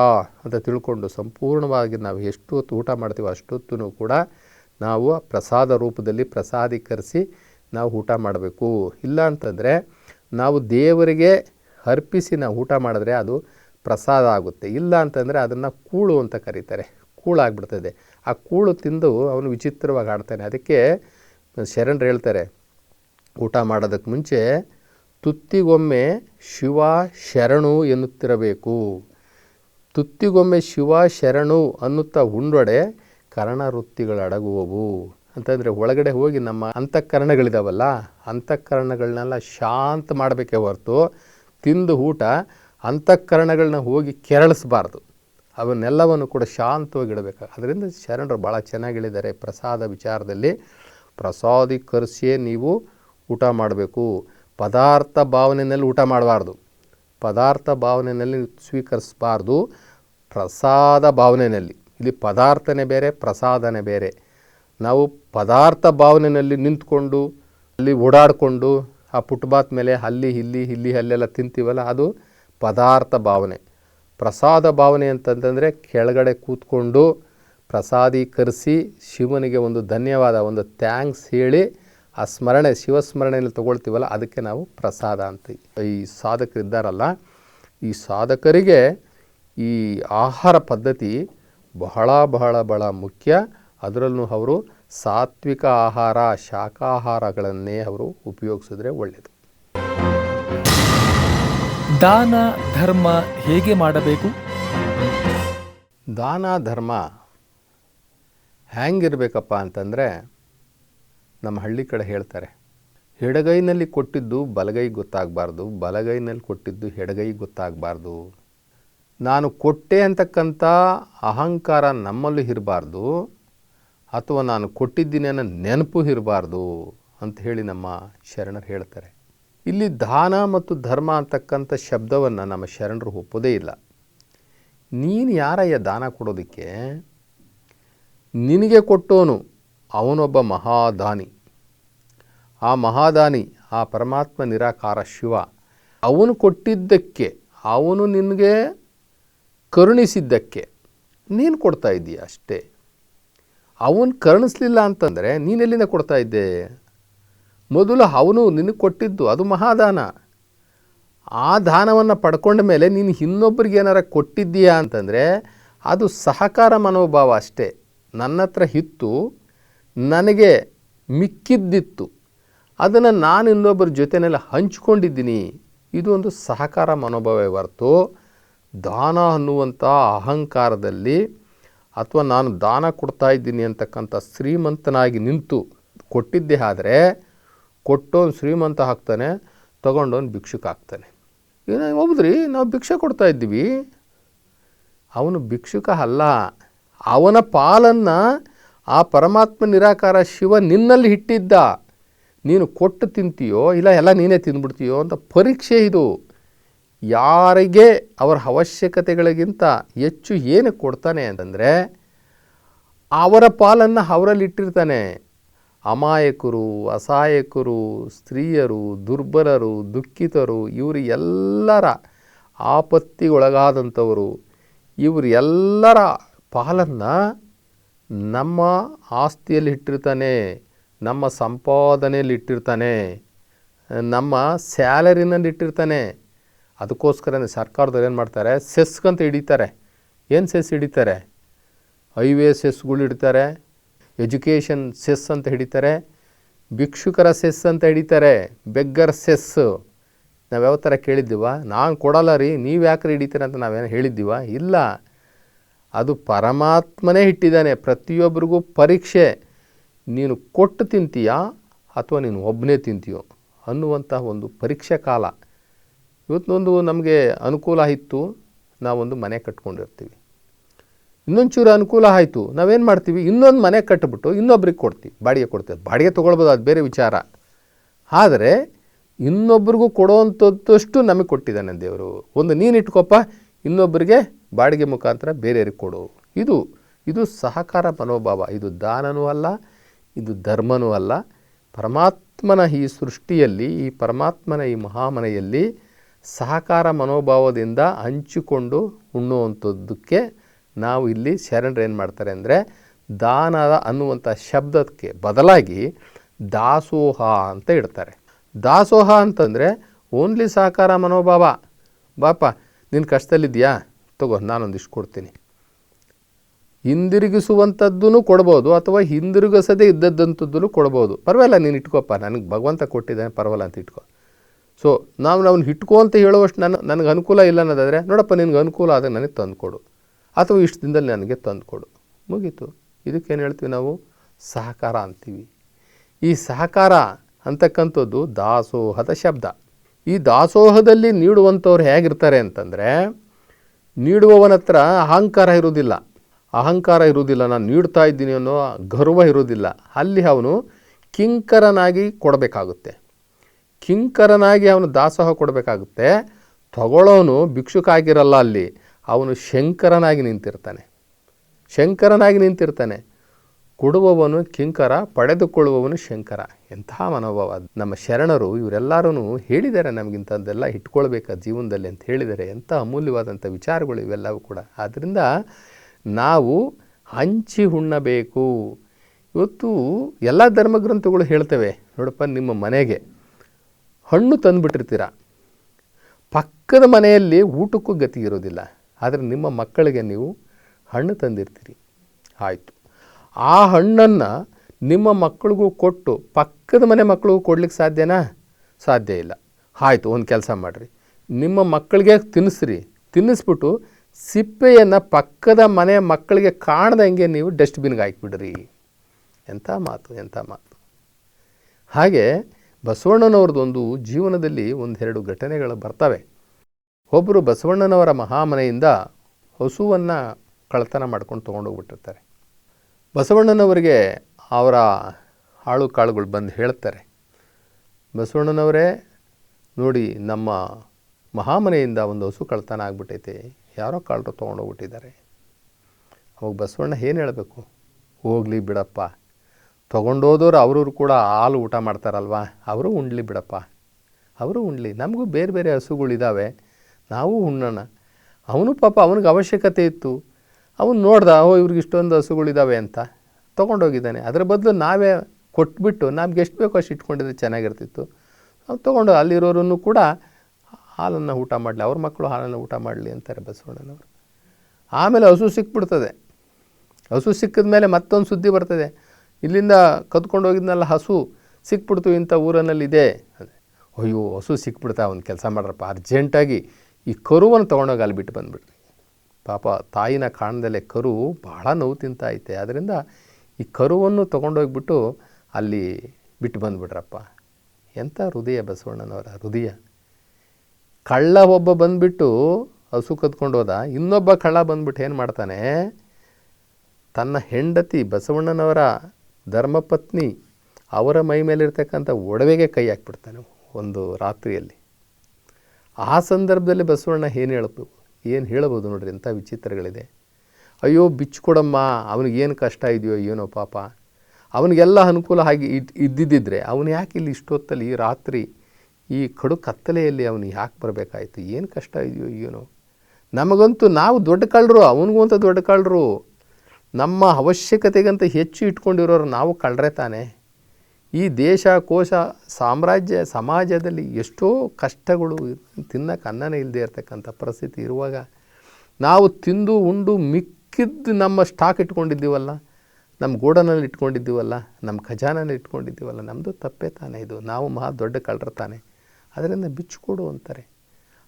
ಅಂತ ತಿಳ್ಕೊಂಡು ಸಂಪೂರ್ಣವಾಗಿ ನಾವು ಎಷ್ಟು ಹೊತ್ತು ಊಟ ಮಾಡ್ತೀವೋ ಅಷ್ಟೊತ್ತೂ ಕೂಡ ನಾವು ಪ್ರಸಾದ ರೂಪದಲ್ಲಿ ಪ್ರಸಾದೀಕರಿಸಿ ನಾವು ಊಟ ಮಾಡಬೇಕು. ಇಲ್ಲ ಅಂತಂದರೆ ನಾವು ದೇವರಿಗೆ ಅರ್ಪಿಸಿ ನಾವು ಊಟ ಮಾಡಿದ್ರೆ ಅದು ಪ್ರಸಾದ ಆಗುತ್ತೆ. ಇಲ್ಲ ಅಂತಂದರೆ ಅದನ್ನು ಕೂಳು ಅಂತ ಕರೀತಾರೆ. ಕೂಳಾಗ್ಬಿಡ್ತದೆ ಆ ಕೂಳು ತಿಂದು ಅವನು ವಿಚಿತ್ರವಾಗಿ ಆಡ್ತಾನೆ ಅದಕ್ಕೆ ಶರಣರು ಹೇಳ್ತಾರೆ, ಊಟ ಮಾಡೋದಕ್ಕೆ ಮುಂಚೆ ತುತ್ತಿಗೊಮ್ಮೆ ಶಿವ ಶರಣು ಎನ್ನುತ್ತಿರಬೇಕು. ತುತ್ತಿಗೊಮ್ಮೆ ಶಿವ ಶರಣು ಅನ್ನುತ್ತಾ ಉಂಡೊಡೆ ಕರ್ಣವೃತ್ತಿಗಳು ಅಡಗುವವು ಅಂತಂದರೆ ಒಳಗಡೆ ಹೋಗಿ ನಮ್ಮ ಅಂತಃಕರಣಗಳಿದಾವಲ್ಲ ಅಂತಃಕರಣಗಳನ್ನೆಲ್ಲ ಶಾಂತ ಮಾಡಬೇಕೇ ಹೊರತು ತಿಂದು ಊಟ ಅಂತಃಕರಣಗಳನ್ನ ಹೋಗಿ ಕೆರಳಿಸಬಾರ್ದು. ಅವನ್ನೆಲ್ಲವನ್ನು ಕೂಡ ಶಾಂತವಾಗಿ ಇಡಬೇಕು. ಅದರಿಂದ ಶರಣರು ಭಾಳ ಚೆನ್ನಾಗಿ ಹೇಳಿದ್ದಾರೆ ಪ್ರಸಾದ ವಿಚಾರದಲ್ಲಿ. ಪ್ರಸಾದೀಕರಿಸಿಯೇ ನೀವು ಊಟ ಮಾಡಬೇಕು. ಪದಾರ್ಥ ಭಾವನೆಯಲ್ಲಿ ಊಟ ಮಾಡಬಾರ್ದು. ಪದಾರ್ಥ ಭಾವನೆಯಲ್ಲಿ ಸ್ವೀಕರಿಸಬಾರ್ದು. ಪ್ರಸಾದ ಭಾವನೆಯಲ್ಲಿ. ಇಲ್ಲಿ ಪದಾರ್ಥನೇ ಬೇರೆ, ಪ್ರಸಾದನೇ ಬೇರೆ. ನಾವು ಪದಾರ್ಥ ಭಾವನೆಯಲ್ಲಿ ನಿಂತ್ಕೊಂಡು, ಅಲ್ಲಿ ಓಡಾಡಿಕೊಂಡು, ಆ ಪುಟ್ಬಾತ್ ಮೇಲೆ ಅಲ್ಲಿ ಇಲ್ಲಿ ಇಲ್ಲಿ ಅಲ್ಲೆಲ್ಲ ತಿಂತೀವಲ್ಲ, ಅದು ಪದಾರ್ಥ ಭಾವನೆ. ಪ್ರಸಾದ ಭಾವನೆ ಅಂತಂತಂದರೆ ಕೆಳಗಡೆ ಕೂತ್ಕೊಂಡು ಪ್ರಸಾದೀಕರಿಸಿ ಶಿವನಿಗೆ ಒಂದು ಧನ್ಯವಾದ, ಒಂದು ಥ್ಯಾಂಕ್ಸ್ ಹೇಳಿ ಆ ಸ್ಮರಣೆ ಶಿವಸ್ಮರಣೆಯಲ್ಲಿ ತಗೊಳ್ತೀವಲ್ಲ, ಅದಕ್ಕೆ ನಾವು ಪ್ರಸಾದ ಅಂತ ಈ ಸಾಧಕರಿದ್ದಾರಲ್ಲ, ಈ ಸಾಧಕರಿಗೆ ಈ ಆಹಾರ ಪದ್ಧತಿ ಬಹಳ ಬಹಳ ಬಹಳ ಮುಖ್ಯ. ಅದರಲ್ಲೂ ಅವರು ಸಾತ್ವಿಕ ಆಹಾರ ಶಾಖಾಹಾರಗಳನ್ನೇ ಅವರು ಉಪಯೋಗಿಸಿದ್ರೆ ಒಳ್ಳೆಯದು ದಾನ ಧರ್ಮ ಹೇಗೆ ಮಾಡಬೇಕು? ದಾನ ಧರ್ಮ ಹ್ಯಾಂಗಿರಬೇಕಪ್ಪ ಅಂತಂದರೆ ನಮ್ಮ ಹಳ್ಳಿ ಕಡೆ ಹೇಳ್ತಾರೆ ಎಡಗೈನಲ್ಲಿ ಕೊಟ್ಟಿದ್ದು ಬಲಗೈ ಗೊತ್ತಾಗಬಾರ್ದು ಬಲಗೈನಲ್ಲಿ ಕೊಟ್ಟಿದ್ದು ಎಡಗೈ ಗೊತ್ತಾಗಬಾರ್ದು. ನಾನು ಕೊಟ್ಟೆ ಅಂತಕ್ಕಂಥ ಅಹಂಕಾರ ನಮ್ಮಲ್ಲೂ ಇರಬಾರ್ದು ಅಥವಾ ನಾನು ಕೊಟ್ಟಿದ್ದೀನಿ ನೆನಪು ಇರಬಾರ್ದು ಅಂತ ಹೇಳಿ ನಮ್ಮ ಶರಣರು ಹೇಳ್ತಾರೆ. ಇಲ್ಲಿ ದಾನ ಮತ್ತು ಧರ್ಮ ಅಂತಕ್ಕಂಥ ಶಬ್ದವನ್ನು ನಮ್ಮ ಶರಣರು ಒಪ್ಪೋದೇ ಇಲ್ಲ. ನೀನು ಯಾರಯ್ಯ ದಾನ ಕೊಡೋದಕ್ಕೆ? ನಿನಗೆ ಕೊಟ್ಟೋನು ಅವನೊಬ್ಬ ಮಹಾದಾನಿ. ಆ ಮಹಾದಾನಿ, ಆ ಪರಮಾತ್ಮ ನಿರಾಕಾರ ಶಿವ. ಅವನು ಕೊಟ್ಟಿದ್ದಕ್ಕೆ, ಅವನು ನಿನಗೆ ಕರುಣಿಸಿದ್ದಕ್ಕೆ ನೀನು ಕೊಡ್ತಾ ಇದ್ದೀಯ ಅಷ್ಟೇ. ಅವನು ಕರುಣಿಸ್ಲಿಲ್ಲ ಅಂತಂದರೆ ನೀನೆಲ್ಲಿಂದ ಕೊಡ್ತಾ ಇದ್ದೆ? ಮೊದಲು ಅವನು ನಿನಗೆ ಕೊಟ್ಟಿದ್ದು ಅದು ಮಹಾದಾನ. ಆ ದಾನವನ್ನು ಪಡ್ಕೊಂಡ ಮೇಲೆ ನೀನು ಇನ್ನೊಬ್ಬರಿಗೆ ಏನಾರ ಕೊಟ್ಟಿದ್ದೀಯಾ ಅಂತಂದರೆ ಅದು ಸಹಕಾರ ಮನೋಭಾವ ಅಷ್ಟೇ. ನನ್ನ ಹತ್ರ ಇತ್ತು, ನನಗೆ ಮಿಕ್ಕಿದ್ದಿತ್ತು. ಅದನ್ನು ನಾನು ಇನ್ನೊಬ್ಬರ ಜೊತೆನೆಲ್ಲ ಹಂಚ್ಕೊಂಡಿದ್ದೀನಿ. ಇದು ಒಂದು ಸಹಕಾರ ಮನೋಭಾವವೇ ಹೊರತು ದಾನ ಅನ್ನುವಂಥ ಅಹಂಕಾರದಲ್ಲಿ ಅಥವಾ ನಾನು ದಾನ ಕೊಡ್ತಾ ಇದ್ದೀನಿ ಅಂತಕ್ಕಂಥ ಶ್ರೀಮಂತನಾಗಿ ನಿಂತು ಕೊಟ್ಟಿದ್ದೇ ಆದರೆ ಕೊಟ್ಟೋನು ಶ್ರೀಮಂತ ಹಾಕ್ತಾನೆ ತಗೊಂಡವನು ಭಿಕ್ಷುಕ ಹಾಕ್ತಾನೆ ಏನೋ ಒಬ್ಬದ್ರಿ ನಾವು ಭಿಕ್ಷೆ ಕೊಡ್ತಾ ಇದ್ದೀವಿ. ಅವನು ಭಿಕ್ಷುಕ ಅಲ್ಲ. ಅವನ ಪಾಲನ್ನು ಆ ಪರಮಾತ್ಮ ನಿರಾಕಾರ ಶಿವ ನಿನ್ನಲ್ಲಿ ಇಟ್ಟಿದ್ದ. ನೀನು ಕೊಟ್ಟು ತಿಂತೀಯೋ, ಇಲ್ಲ ಎಲ್ಲ ನೀನೇ ತಿಂದ್ಬಿಡ್ತೀಯೋ ಅಂತ ಪರೀಕ್ಷೆ ಇದು. ಯಾರಿಗೆ ಅವರ ಅವಶ್ಯಕತೆಗಳಿಗಿಂತ ಹೆಚ್ಚು ಏನು ಕೊಡ್ತಾನೆ ಅಂತಂದರೆ ಅವರ ಪಾಲನ್ನು ಅವರಲ್ಲಿಟ್ಟಿರ್ತಾನೆ ಅಮಾಯಕರು, ಅಸಹಾಯಕರು, ಸ್ತ್ರೀಯರು, ದುರ್ಬಲರು, ದುಃಖಿತರು, ಇವರು ಎಲ್ಲರ ಆಪತ್ತಿಗೊಳಗಾದಂಥವರು, ಇವರು ಎಲ್ಲರ ಪಾಲನ್ನು ನಮ್ಮ ಆಸ್ತಿಯಲ್ಲಿ ಇಟ್ಟಿರ್ತಾನೆ, ನಮ್ಮ ಸಂಪಾದನೆಯಲ್ಲಿ ಇಟ್ಟಿರ್ತಾನೆ, ನಮ್ಮ ಸ್ಯಾಲರಿನಲ್ಲಿ ಇಟ್ಟಿರ್ತಾನೆ ಅದಕ್ಕೋಸ್ಕರನೇ ಸರ್ಕಾರದವ್ರು ಏನು ಮಾಡ್ತಾರೆ? ಸೆಸ್ಗಂತ ಹಿಡಿತಾರೆ. ಏನು ಸೆಸ್ ಹಿಡಿತಾರೆ? ಹೈವೇ ಸೆಸ್ಗಳು ಹಿಡಿತಾರೆ. ಎಜುಕೇಷನ್ ಸೆಸ್ ಅಂತ ಹಿಡಿತಾರೆ. ಭಿಕ್ಷುಕರ ಸೆಸ್ ಅಂತ ಹಿಡಿತಾರೆ. Beggar cess. ನಾವು ಯಾವ ಥರ ಕೇಳಿದ್ದೀವ? ನಾನು ಕೊಡಲ್ಲ ರೀ, ನೀವು ಯಾಕೆ ಹಿಡಿತೀರ ಅಂತ ನಾವೇನು ಹೇಳಿದ್ದೀವ? ಇಲ್ಲ. ಅದು ಪರಮಾತ್ಮನೇ ಇಟ್ಟಿದ್ದಾನೆ. ಪ್ರತಿಯೊಬ್ಬರಿಗೂ ಪರೀಕ್ಷೆ. ನೀನು ಕೊಟ್ಟು ತಿಂತೀಯಾ ಅಥವಾ ನೀನು ಒಬ್ಬನೇ ತಿಂತೀಯೋ ಅನ್ನುವಂಥ ಒಂದು ಪರೀಕ್ಷೆ ಕಾಲ. ಇವತ್ತೊಂದು ನಮಗೆ ಅನುಕೂಲ ಇತ್ತು ನಾವೊಂದು ಮನೆ ಕಟ್ಕೊಂಡಿರ್ತೀವಿ. ಇನ್ನೊಂಚೂರು ಅನುಕೂಲ ಆಯಿತು, ನಾವೇನು ಮಾಡ್ತೀವಿ? ಇನ್ನೊಂದು ಮನೆ ಕಟ್ಟಿಬಿಟ್ಟು ಇನ್ನೊಬ್ರಿಗೆ ಕೊಡ್ತೀವಿ. ಬಾಡಿಗೆ ಕೊಡ್ತೀವಿ. ಬಾಡಿಗೆ ತೊಗೊಳ್ಬೋದು, ಅದು ಬೇರೆ ವಿಚಾರ. ಆದರೆ ಇನ್ನೊಬ್ರಿಗೂ ಕೊಡುವಂಥದ್ದಷ್ಟು ನಮಗೆ ಕೊಟ್ಟಿದ್ದಾನೆ ದೇವರು. ಒಂದು ನೀನು ಇಟ್ಕೊಪ್ಪ ಇನ್ನೊಬ್ಬರಿಗೆ ಬಾಡಿಗೆ ಮುಖಾಂತರ ಬೇರೆಯವ್ರಿಗೆ ಕೊಡು. ಇದು ಇದು ಸಹಕಾರ ಮನೋಭಾವ. ಇದು ದಾನನೂ ಅಲ್ಲ, ಇದು ಧರ್ಮನೂ ಅಲ್ಲ. ಪರಮಾತ್ಮನ ಈ ಸೃಷ್ಟಿಯಲ್ಲಿ, ಈ ಪರಮಾತ್ಮನ ಈ ಮಹಾಮನೆಯಲ್ಲಿ ಸಹಕಾರ ಮನೋಭಾವದಿಂದ ಹಂಚಿಕೊಂಡು ಉಣ್ಣುವಂಥದ್ದಕ್ಕೆ ನಾವು ಇಲ್ಲಿ ಶರಣರು ಏನು ಮಾಡ್ತಾರೆ ಅಂದರೆ ದಾನ ಅನ್ನುವಂಥ ಶಬ್ದಕ್ಕೆ ಬದಲಾಗಿ ದಾಸೋಹ ಅಂತ ಇಡ್ತಾರೆ. ದಾಸೋಹ ಅಂತಂದರೆ ಓನ್ಲಿ ಸಹಕಾರ ಮನೋಭಾವ. ಬಾಪ ನಿನ್ನ ಕಷ್ಟದಲ್ಲಿದೆಯಾ? ತಗೋ ನಾನೊಂದಿಷ್ಟು ಕೊಡ್ತೀನಿ. ಹಿಂದಿರುಗಿಸುವಂಥದ್ದು ಕೊಡ್ಬೋದು ಅಥವಾ ಹಿಂದಿರುಗಿಸದೇ ಇದ್ದದ್ದಂಥದ್ದು ಕೊಡ್ಬೋದು. ಪರವಾಗಿಲ್ಲ, ನೀನು ಇಟ್ಕೋಪ್ಪ. ನನಗೆ ಭಗವಂತ ಕೊಟ್ಟಿದ್ದಾನೆ, ಪರವಾಗಿಲ್ಲ ಅಂತ ಇಟ್ಕೋ. ಸೊ ನಾವು ನಾವು ಹಿಟ್ಕೋ ಅಂತ ಹೇಳುವಷ್ಟು ನನ್ನ, ನನಗೆ ಅನುಕೂಲ ಇಲ್ಲ ಅನ್ನೋದಾದರೆ, ನೋಡಪ್ಪ, ನಿನಗೆ ಅನುಕೂಲ ಆದರೆ ನನಗೆ ತಂದುಕೊಡು. ಅಥವಾ ಇಷ್ಟು ದಿನದಲ್ಲಿ ನನಗೆ ತಂದುಕೊಡು. ಮುಗೀತು. ಇದಕ್ಕೇನು ಹೇಳ್ತೀವಿ ನಾವು? ಸಹಕಾರ ಅಂತೀವಿ. ಈ ಸಹಕಾರ ಅಂತಕ್ಕಂಥದ್ದು ದಾಸೋಹದ ಶಬ್ದ. ಈ ದಾಸೋಹದಲ್ಲಿ ನೀಡುವಂಥವ್ರು ಹೇಗಿರ್ತಾರೆ ಅಂತಂದರೆ, ನೀಡುವವನ ಹತ್ರ ಅಹಂಕಾರ ಇರುವುದಿಲ್ಲ. ಅಹಂಕಾರ ಇರುವುದಿಲ್ಲ, ನಾನು ನೀಡ್ತಾ ಇದ್ದೀನಿ ಅನ್ನೋ ಗರ್ವ ಇರುವುದಿಲ್ಲ. ಅಲ್ಲಿ ಅವನು ಕಿಂಕರನಾಗಿ ಕೊಡಬೇಕಾಗುತ್ತೆ. ಕಿಂಕರನಾಗಿ ಅವನು ದಾಸೋಹ ಕೊಡಬೇಕಾಗುತ್ತೆ. ತಗೊಳ್ಳೋನು ಭಿಕ್ಷುಕಾಗಿರಲ್ಲ ಅಲ್ಲಿ. ಅವನು ಶಂಕರನಾಗಿ ನಿಂತಿರ್ತಾನೆ. ಶಂಕರನಾಗಿ ನಿಂತಿರ್ತಾನೆ. ಕೊಡುವವನು ಕಿಂಕರ, ಪಡೆದುಕೊಳ್ಳುವವನು ಶಂಕರ. ಎಂತಹ ಮನೋಭಾವ. ನಮ್ಮ ಶರಣರು ಇವರೆಲ್ಲರೂ ಹೇಳಿದ್ದಾರೆ ನಮಗಿಂಥದ್ದೆಲ್ಲ ಇಟ್ಕೊಳ್ಬೇಕಾ ಜೀವನದಲ್ಲಿ ಅಂತ ಹೇಳಿದ್ದಾರೆ ಎಂಥ ಅಮೂಲ್ಯವಾದಂಥ ವಿಚಾರಗಳು ಇವೆಲ್ಲವೂ ಕೂಡ. ಆದ್ದರಿಂದ ನಾವು ಹಂಚಿ ಹುಣ್ಣಬೇಕು. ಇವತ್ತು ಎಲ್ಲ ಧರ್ಮಗ್ರಂಥಗಳು ಹೇಳ್ತವೆ. ನೋಡಪ್ಪ, ನಿಮ್ಮ ಮನೆಗೆ. ಹಣ್ಣು ತಂದುಬಿಟ್ಟಿರ್ತೀರ? ಪಕ್ಕದ ಮನೆಯಲ್ಲಿ ಊಟಕ್ಕೂ ಗತಿ ಇರೋದಿಲ್ಲ. ಆದರೆ ನಿಮ್ಮ ಮಕ್ಕಳಿಗೆ ನೀವು ಹಣ್ಣು ತಂದಿರ್ತೀರಿ. ಆಯಿತು. ಆ ಹಣ್ಣನ್ನು ನಿಮ್ಮ ಮಕ್ಕಳಿಗೂ ಕೊಟ್ಟು ಪಕ್ಕದ ಮನೆ ಮಕ್ಕಳಿಗೂ ಕೊಡ್ಲಿಕ್ಕೆ ಸಾಧ್ಯನಾ? ಸಾಧ್ಯ ಇಲ್ಲ. ಆಯಿತು, ಒಂದು ಕೆಲಸ ಮಾಡಿರಿ. ನಿಮ್ಮ ಮಕ್ಕಳಿಗೆ ತಿನ್ನಿಸ್ರಿ. ತಿನ್ನಿಸ್ಬಿಟ್ಟು ಸಿಪ್ಪೆಯನ್ನು ಪಕ್ಕದ ಮನೆ ಮಕ್ಕಳಿಗೆ ಕಾಣ್ದಂಗೆ ನೀವು ಡಸ್ಟ್ಬಿನ್ಗೆ ಹಾಕಿಬಿಡ್ರಿ. ಎಂಥ ಮಾತು ಎಂಥ ಮಾತು. ಹಾಗೆ ಬಸವಣ್ಣನವ್ರದ್ದೊಂದು ಜೀವನದಲ್ಲಿ ಒಂದೆರಡು ಘಟನೆಗಳು ಬರ್ತವೆ. ಒಬ್ಬರು ಬಸವಣ್ಣನವರ ಮಹಾಮನೆಯಿಂದ ಹಸುವನ್ನು ಕಳ್ತನ ಮಾಡ್ಕೊಂಡು ತೊಗೊಂಡೋಗ್ಬಿಟ್ಟಿರ್ತಾರೆ ಬಸವಣ್ಣನವರಿಗೆ ಅವರ ಆಳು ಕಾಳುಗಳು ಬಂದು ಹೇಳ್ತಾರೆ. ಬಸವಣ್ಣನವರೇ, ನೋಡಿ, ನಮ್ಮ ಮಹಾಮನೆಯಿಂದ ಒಂದು ಹಸು ಕಳ್ತನ ಆಗ್ಬಿಟ್ಟೈತೆ. ಯಾರೋ ಕಾಳರು ತೊಗೊಂಡೋಗ್ಬಿಟ್ಟಿದ್ದಾರೆ ಅವಾಗ ಬಸವಣ್ಣ ಏನು ಹೇಳಬೇಕು? ಹೋಗಲಿ ಬಿಡಪ್ಪ. ತೊಗೊಂಡೋದವ್ರು ಅವ್ರವ್ರು ಕೂಡ ಹಾಲು ಊಟ ಮಾಡ್ತಾರಲ್ವ? ಅವರು ಉಣ್ಲಿ ಬಿಡಪ್ಪ. ಅವರು ಉಣ್ಲಿ ನಮಗೂ ಬೇರೆ ಬೇರೆ ಹಸುಗಳಿದ್ದಾವೆ ನಾವು ಉಣ್ಣೋಣ. ಅವನು ಪಾಪ ಅವನಿಗೆ ಅವಶ್ಯಕತೆ ಇತ್ತು. ಅವನು ನೋಡ್ದ, ಓ, ಇವ್ರಿಗೆ ಇಷ್ಟೊಂದು ಹಸುಗಳಿದ್ದಾವೆ ಅಂತ ತೊಗೊಂಡೋಗಿದ್ದಾನೆ. ಅದರ ಬದಲು ನಾವೇ ಕೊಟ್ಬಿಟ್ಟು, ನಮ್ಗೆ ಎಷ್ಟು ಬೇಕೋ ಅಷ್ಟು ಇಟ್ಕೊಂಡಿದ್ರೆ ಚೆನ್ನಾಗಿರ್ತಿತ್ತು. ಅವ್ನು ತೊಗೊಂಡು ಅಲ್ಲಿರೋರು ಕೂಡ ಹಾಲನ್ನು ಊಟ ಮಾಡಲಿ, ಅವ್ರ ಮಕ್ಕಳು ಹಾಲನ್ನು ಊಟ ಮಾಡಲಿ ಅಂತಾರೆ ಬಸವಣ್ಣನವರು. ಆಮೇಲೆ ಹಸು ಸಿಕ್ಬಿಡ್ತದೆ. ಹಸು ಸಿಕ್ಕಿದ ಮೇಲೆ ಮತ್ತೊಂದು ಸುದ್ದಿ ಬರ್ತದೆ. ಇಲ್ಲಿಂದ ಕದ್ಕೊಂಡು ಹೋಗಿದ್ನಲ್ಲ ಹಸು, ಸಿಕ್ಬಿಡ್ತು ಇಂಥ ಊರನಲ್ಲಿ ಇದೆ ಅಯ್ಯೋ, ಹಸು ಸಿಕ್ಬಿಡ್ತಾ ಒಂದು ಕೆಲಸ ಮಾಡ್ರಪ್ಪ, ಅರ್ಜೆಂಟಾಗಿ ಈ ಕರುವನ್ನು ತೊಗೊಂಡೋಗಿ ಅಲ್ಲಿ ಬಿಟ್ಟು ಬಂದುಬಿಡ್ರಿ. ಪಾಪ ತಾಯಿನ ಕಾಣದಲ್ಲೇ ಕರು ಭಾಳ ನೋವು ತಿಂತಾ ಐತೆ ಅದರಿಂದ ಈ ಕರುವನ್ನು ತೊಗೊಂಡೋಗ್ಬಿಟ್ಟು ಅಲ್ಲಿ ಬಿಟ್ಟು ಬಂದುಬಿಡ್ರಪ್ಪ. ಎಂಥ ಹೃದಯ ಬಸವಣ್ಣನವರ ಹೃದಯ. ಕಳ್ಳ ಒಬ್ಬ ಬಂದುಬಿಟ್ಟು ಹಸು ಕದ್ಕೊಂಡು ಹೋದ, ಇನ್ನೊಬ್ಬ ಕಳ್ಳ ಬಂದ್ಬಿಟ್ಟು ಏನು ಮಾಡ್ತಾನೆ, ತನ್ನ ಹೆಂಡತಿ ಬಸವಣ್ಣನವರ ಧರ್ಮಪತ್ನಿ ಅವರ ಮೈ ಮೇಲಿರ್ತಕ್ಕಂಥ ಒಡವೆಗೆ ಕೈ ಹಾಕ್ಬಿಡ್ತಾನೆ ಒಂದು ರಾತ್ರಿಯಲ್ಲಿ. ಆ ಸಂದರ್ಭದಲ್ಲಿ ಬಸವಣ್ಣ ಏನು ಹೇಳಬೇಕು? ಏನು ಹೇಳಬಹುದು ನೋಡ್ರಿ ಇಂಥ ವಿಚಿತ್ರಗಳಿದೆ. ಅಯ್ಯೋ ಬಿಚ್ಕೊಡಮ್ಮ ಅವನಿಗೇನು ಕಷ್ಟ ಇದೆಯೋ ಏನೋ ಪಾಪ. ಅವನಿಗೆಲ್ಲ ಅನುಕೂಲ ಆಗಿ ಇದ್ ಇದ್ದಿದ್ದಿದ್ರೆ ಅವನು ಯಾಕೆ ಇಲ್ಲಿ ಇಷ್ಟೊತ್ತಲ್ಲಿ ಈ ರಾತ್ರಿ ಈ ಕಡು ಕತ್ತಲೆಯಲ್ಲಿ ಅವನು ಯಾಕೆ ಬರಬೇಕಾಯಿತು? ಏನು ಕಷ್ಟ ಇದೆಯೋ ಏನೋ. ನಮಗಂತೂ ನಾವು ದೊಡ್ಡ ಕಳ್ಳರು, ಅವನಿಗೂ ಅಂತ ದೊಡ್ಡ ಕಳ್ಳರು. ನಮ್ಮ ಅವಶ್ಯಕತೆಗಂತ ಹೆಚ್ಚು ಇಟ್ಕೊಂಡಿರೋರು ನಾವು ಕಳ್ಳರೆ ತಾನೆ. ಈ ದೇಶ, ಕೋಶ, ಸಾಮ್ರಾಜ್ಯ, ಸಮಾಜದಲ್ಲಿ ಎಷ್ಟೋ ಕಷ್ಟಗಳು ತಿನ್ನಕ್ಕೆ ಅನ್ನನೇ ಇಲ್ಲದೆ ಇರತಕ್ಕಂಥ ಪರಿಸ್ಥಿತಿ ಇರುವಾಗ ನಾವು ತಿಂದು, ಉಂಡು, ಮಿಕ್ಕಿದ್ದು ನಮ್ಮ ಸ್ಟಾಕ್ ಇಟ್ಕೊಂಡಿದ್ದೀವಲ್ಲ, ನಮ್ಮ ಗೋಡನಲ್ಲಿ ಇಟ್ಕೊಂಡಿದ್ದೀವಲ್ಲ, ನಮ್ಮ ಖಜಾನಲ್ಲಿ ಇಟ್ಕೊಂಡಿದ್ದೀವಲ್ಲ ನಮ್ಮದು ತಪ್ಪೇ ತಾನೇ ಇದು. ನಾವು ಮಹಾ ದೊಡ್ಡ ಕಳ್ಳರ ತಾನೆ. ಅದರಿಂದ ಬಿಚ್ಚಿಕೊಡು ಅಂತಾರೆ.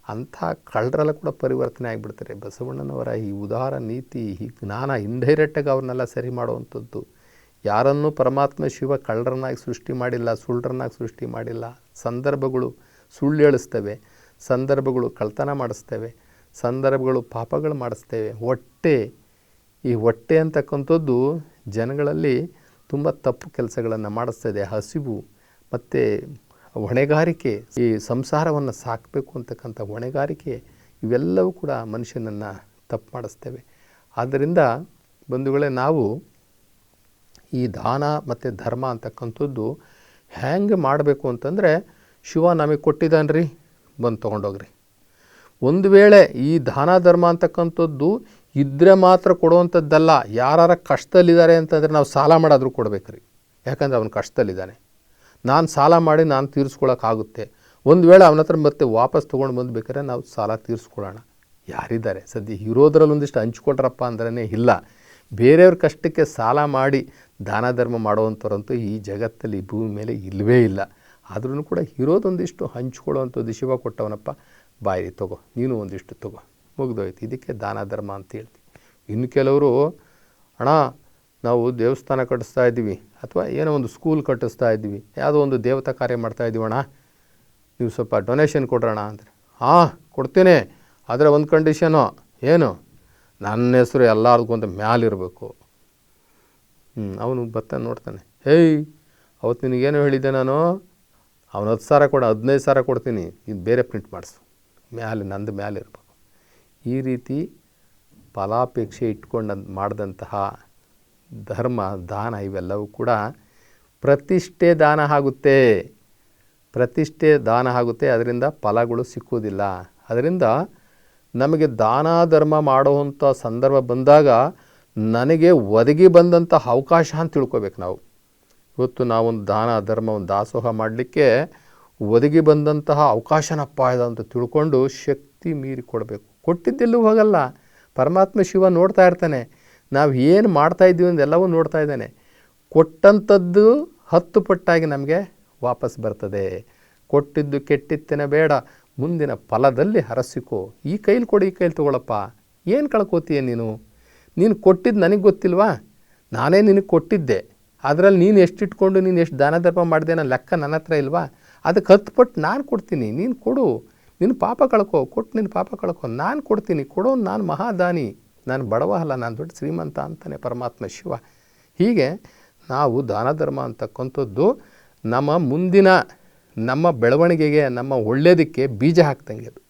ಅಂಥ ಕಳ್ಳರೆಲ್ಲ ಕೂಡ ಪರಿವರ್ತನೆ ಆಗಿಬಿಡ್ತಾರೆ. ಬಸವಣ್ಣನವರ ಈ ಉದಾರ ನೀತಿ, ಈ ಜ್ಞಾನ ಇಂಡೈರೆಕ್ಟಾಗಿ ಅವ್ರನ್ನೆಲ್ಲ ಸರಿ ಮಾಡುವಂಥದ್ದು. ಯಾರನ್ನೂ ಪರಮಾತ್ಮ ಶಿವ ಕಳ್ಳರನ್ನಾಗಿ ಸೃಷ್ಟಿ ಮಾಡಿಲ್ಲ, ಸುಳ್ಳರನ್ನಾಗಿ ಸೃಷ್ಟಿ ಮಾಡಿಲ್ಲ. ಸಂದರ್ಭಗಳು ಸುಳ್ಳು ಹೇಳಿಸ್ತವೆ, ಸಂದರ್ಭಗಳು ಕಳ್ತನ ಮಾಡಿಸ್ತೇವೆ, ಸಂದರ್ಭಗಳು ಪಾಪಗಳು ಮಾಡಿಸ್ತೇವೆ. ಹೊಟ್ಟೆ, ಈ ಹೊಟ್ಟೆ ಅಂತಕ್ಕಂಥದ್ದು ಜನಗಳಲ್ಲಿ ತುಂಬ ತಪ್ಪು ಕೆಲಸಗಳನ್ನು ಮಾಡಿಸ್ತದೆ. ಹಸಿವು, ಮತ್ತು ಹೊಣೆಗಾರಿಕೆ, ಈ ಸಂಸಾರವನ್ನು ಸಾಕಬೇಕು ಅಂತಕ್ಕಂಥ ಹೊಣೆಗಾರಿಕೆ, ಇವೆಲ್ಲವೂ ಕೂಡ ಮನುಷ್ಯನನ್ನು ತಪ್ಪು ಮಾಡಿಸ್ತೇವೆ. ಆದ್ದರಿಂದ ಬಂಧುಗಳೇ, ನಾವು ಈ ದಾನ ಮತ್ತು ಧರ್ಮ ಅಂತಕ್ಕಂಥದ್ದು ಹೆಂಗೆ ಮಾಡಬೇಕು ಅಂತಂದರೆ, ಶಿವ ನಮಗೆ ಕೊಟ್ಟಿದ್ದಾನೆ ರೀ ಬಂದು ತೊಗೊಂಡೋಗ್ರಿ. ಒಂದು ವೇಳೆ ಈ ದಾನ ಧರ್ಮ ಅಂತಕ್ಕಂಥದ್ದು ಇದ್ದರೆ ಮಾತ್ರ ಕೊಡುವಂಥದ್ದಲ್ಲ, ಯಾರಾರ ಕಷ್ಟದಲ್ಲಿದ್ದಾರೆ ಅಂತಂದರೆ ನಾವು ಸಾಲ ಮಾಡಾದರೂ ಕೊಡ್ಬೇಕ್ರಿ. ಯಾಕಂದ್ರೆ ಅವನು ಕಷ್ಟದಲ್ಲಿದ್ದಾನೆ. ನಾನು ಸಾಲ ಮಾಡಿ ನಾನು ತೀರಿಸ್ಕೊಳಕ್ಕಾಗುತ್ತೆ. ಒಂದು ವೇಳೆ ಅವನ ಹತ್ರ ಮತ್ತೆ ವಾಪಸ್ ತೊಗೊಂಡು ಬಂದು ನಾವು ಸಾಲ ತೀರಿಸ್ಕೊಳ್ಳೋಣ ಯಾರಿದ್ದಾರೆ? ಸದ್ಯ ಇರೋದ್ರಲ್ಲಿ ಒಂದಿಷ್ಟು ಹಂಚ್ಕೊಟ್ರಪ್ಪ ಅಂದ್ರೇ ಇಲ್ಲ. ಬೇರೆಯವ್ರ ಕಷ್ಟಕ್ಕೆ ಸಾಲ ಮಾಡಿ ದಾನ ಧರ್ಮ ಮಾಡುವಂಥವ್ರಂತೂ ಈ ಜಗತ್ತಲ್ಲಿ ಭೂಮಿ ಮೇಲೆ ಇಲ್ಲವೇ ಇಲ್ಲ. ಆದ್ರೂ ಕೂಡ ಇರೋದೊಂದಿಷ್ಟು ಹಂಚ್ಕೊಳ್ಳೋವಂಥದ್ದು ಶಿವ ಕೊಟ್ಟವನಪ್ಪ. ಬಾಯಿ ತಗೋ. ನೀನು ಒಂದಿಷ್ಟು ತಗೋ. ಮುಗಿದೋಯ್ತು. ಇದಕ್ಕೆ ದಾನ ಧರ್ಮ ಅಂತ ಹೇಳ್ತೀವಿ ಇನ್ನು ಕೆಲವರು, ಅಣ್ಣ ನಾವು ದೇವಸ್ಥಾನ ಕಟ್ಟಿಸ್ತಾ ಇದ್ದೀವಿ ಅಥವಾ ಏನೋ ಒಂದು ಸ್ಕೂಲ್ ಕಟ್ಟಿಸ್ತಾ ಇದ್ದೀವಿ. ಯಾವುದೋ ಒಂದು ದೇವತಾ ಕಾರ್ಯ ಮಾಡ್ತಾ ಇದ್ದೀವಿ ಅಣ್ಣ ನೀವು ಸ್ವಲ್ಪ ಡೊನೇಷನ್ ಕೊಡ್ರಣ ಅಂದರೆ ಹಾಂ, ಕೊಡ್ತೀನಿ. ಆದರೆ ಒಂದು ಕಂಡೀಷನು ಏನು? ನನ್ನ ಹೆಸರು ಎಲ್ಲರಿಗೂ ಅಂತ ಮ್ಯಾಲಿರಬೇಕು. ಹ್ಞೂ ಅವನು ಬರ್ತಾನೆ, ನೋಡ್ತಾನೆ. ಹೇಯ್ ಅವತ್ತು ನಿನಗೇನು ಹೇಳಿದ್ದೆ ನಾನು? ಅವನು ಹತ್ತು ಸಾವಿರ ಕೊಡ, ಹದಿನೈದು ಸಾವಿರ ಕೊಡ್ತೀನಿ. ಇದು ಬೇರೆ ಪ್ರಿಂಟ್ ಮಾಡಿಸು. ಮ್ಯಾಲೆ, ನಂದು ಮ್ಯಾಲೆ ಇರಬೇಕು ಈ ರೀತಿ ಫಲಾಪೇಕ್ಷೆ ಇಟ್ಕೊಂಡು ಮಾಡಿದಂತಹ ಧರ್ಮ, ದಾನ ಇವೆಲ್ಲವೂ ಕೂಡ ಪ್ರತಿಷ್ಠೆ ದಾನ ಆಗುತ್ತೆ. ಪ್ರತಿಷ್ಠೆ ದಾನ ಆಗುತ್ತೆ, ಅದರಿಂದ ಫಲಗಳು ಸಿಕ್ಕುವುದಿಲ್ಲ. ಅದರಿಂದ ನಮಗೆ ದಾನ ಧರ್ಮ ಮಾಡುವಂಥ ಸಂದರ್ಭ ಬಂದಾಗ ನನಗೆ ಒದಗಿ ಬಂದಂಥ ಅವಕಾಶ ಅಂತ ತಿಳ್ಕೊಬೇಕು ನಾವು. ಇವತ್ತು ನಾವೊಂದು ದಾನ ಧರ್ಮ, ಒಂದು ದಾಸೋಹ ಮಾಡಲಿಕ್ಕೆ ಒದಗಿ ಬಂದಂತಹ ಅವಕಾಶನಪ್ಪ ಇದೆ ಅಂತ ತಿಳ್ಕೊಂಡು ಶಕ್ತಿ ಮೀರಿ ಕೊಡಬೇಕು. ಕೊಟ್ಟಿದ್ದೆಲ್ಲೂ ಹೋಗಲ್ಲ. ಪರಮಾತ್ಮ ಶಿವ ನೋಡ್ತಾ ಇರ್ತಾನೆ. ನಾವು ಏನು ಮಾಡ್ತಾ ಇದ್ದೀವಿ ಅಂದೆಲ್ಲವೂ ನೋಡ್ತಾ ಇದ್ದಾನೆ. ಕೊಟ್ಟಂಥದ್ದು ಹತ್ತು ಪಟ್ಟಾಗಿ ನಮಗೆ ವಾಪಸ್ ಬರ್ತದೆ. ಕೊಟ್ಟಿದ್ದು ಕೆಟ್ಟಿತ್ತಿನ ಬೇಡ. ಮುಂದಿನ ಫಲದಲ್ಲಿ ಹರಸಿಕೋ. ಈ ಕೈಲಿ ಕೊಡು, ಈ ಕೈಲಿ ತೊಗೊಳಪ್ಪ. ಏನು ಕಳ್ಕೊತೀಯ ನೀನು? ನೀನು ಕೊಟ್ಟಿದ್ದು ನನಗೆ ಗೊತ್ತಿಲ್ವಾ? ನಾನೇ ನಿನಗೆ ಕೊಟ್ಟಿದ್ದೆ. ಅದರಲ್ಲಿ ನೀನು ಎಷ್ಟು ಇಟ್ಕೊಂಡು ನೀನು ಎಷ್ಟು ದಾನ ಧರ್ಮ ಮಾಡಿದೆ ಅನ್ನೋ ಲೆಕ್ಕ ನನ್ನ ಹತ್ರ ಇಲ್ವಾ? ಅದಕ್ಕೆ ಹತ್ತು ಪಟ್ಟು ನಾನು ಕೊಡ್ತೀನಿ. ನೀನು ಕೊಡು. ನಿನ್ನ ಪಾಪ ಕಳ್ಕೊ. ಕೊಟ್ಟು ನಿನ್ನ ಪಾಪ ಕಳ್ಕೊ. ನಾನು ಕೊಡ್ತೀನಿ. ಕೊಡೋ ನಾನು ಮಹಾದಾನಿ. ನಾನು ಬಡವ ಅಲ್ಲ ನಾನು ದೊಡ್ಡ ಶ್ರೀಮಂತ ಅಂತಾನೆ ಪರಮಾತ್ಮ ಶಿವ. ಹೀಗೆ ನಾವು ದಾನ ಧರ್ಮ ಅಂತಕ್ಕಂಥದ್ದು ನಮ್ಮ ಮುಂದಿನ ನಮ್ಮ ಬೆಳವಣಿಗೆಗೆ, ನಮ್ಮ ಒಳ್ಳೆಯದಕ್ಕೆ ಬೀಜ ಹಾಕ್ದಂಗೆ ಅದು.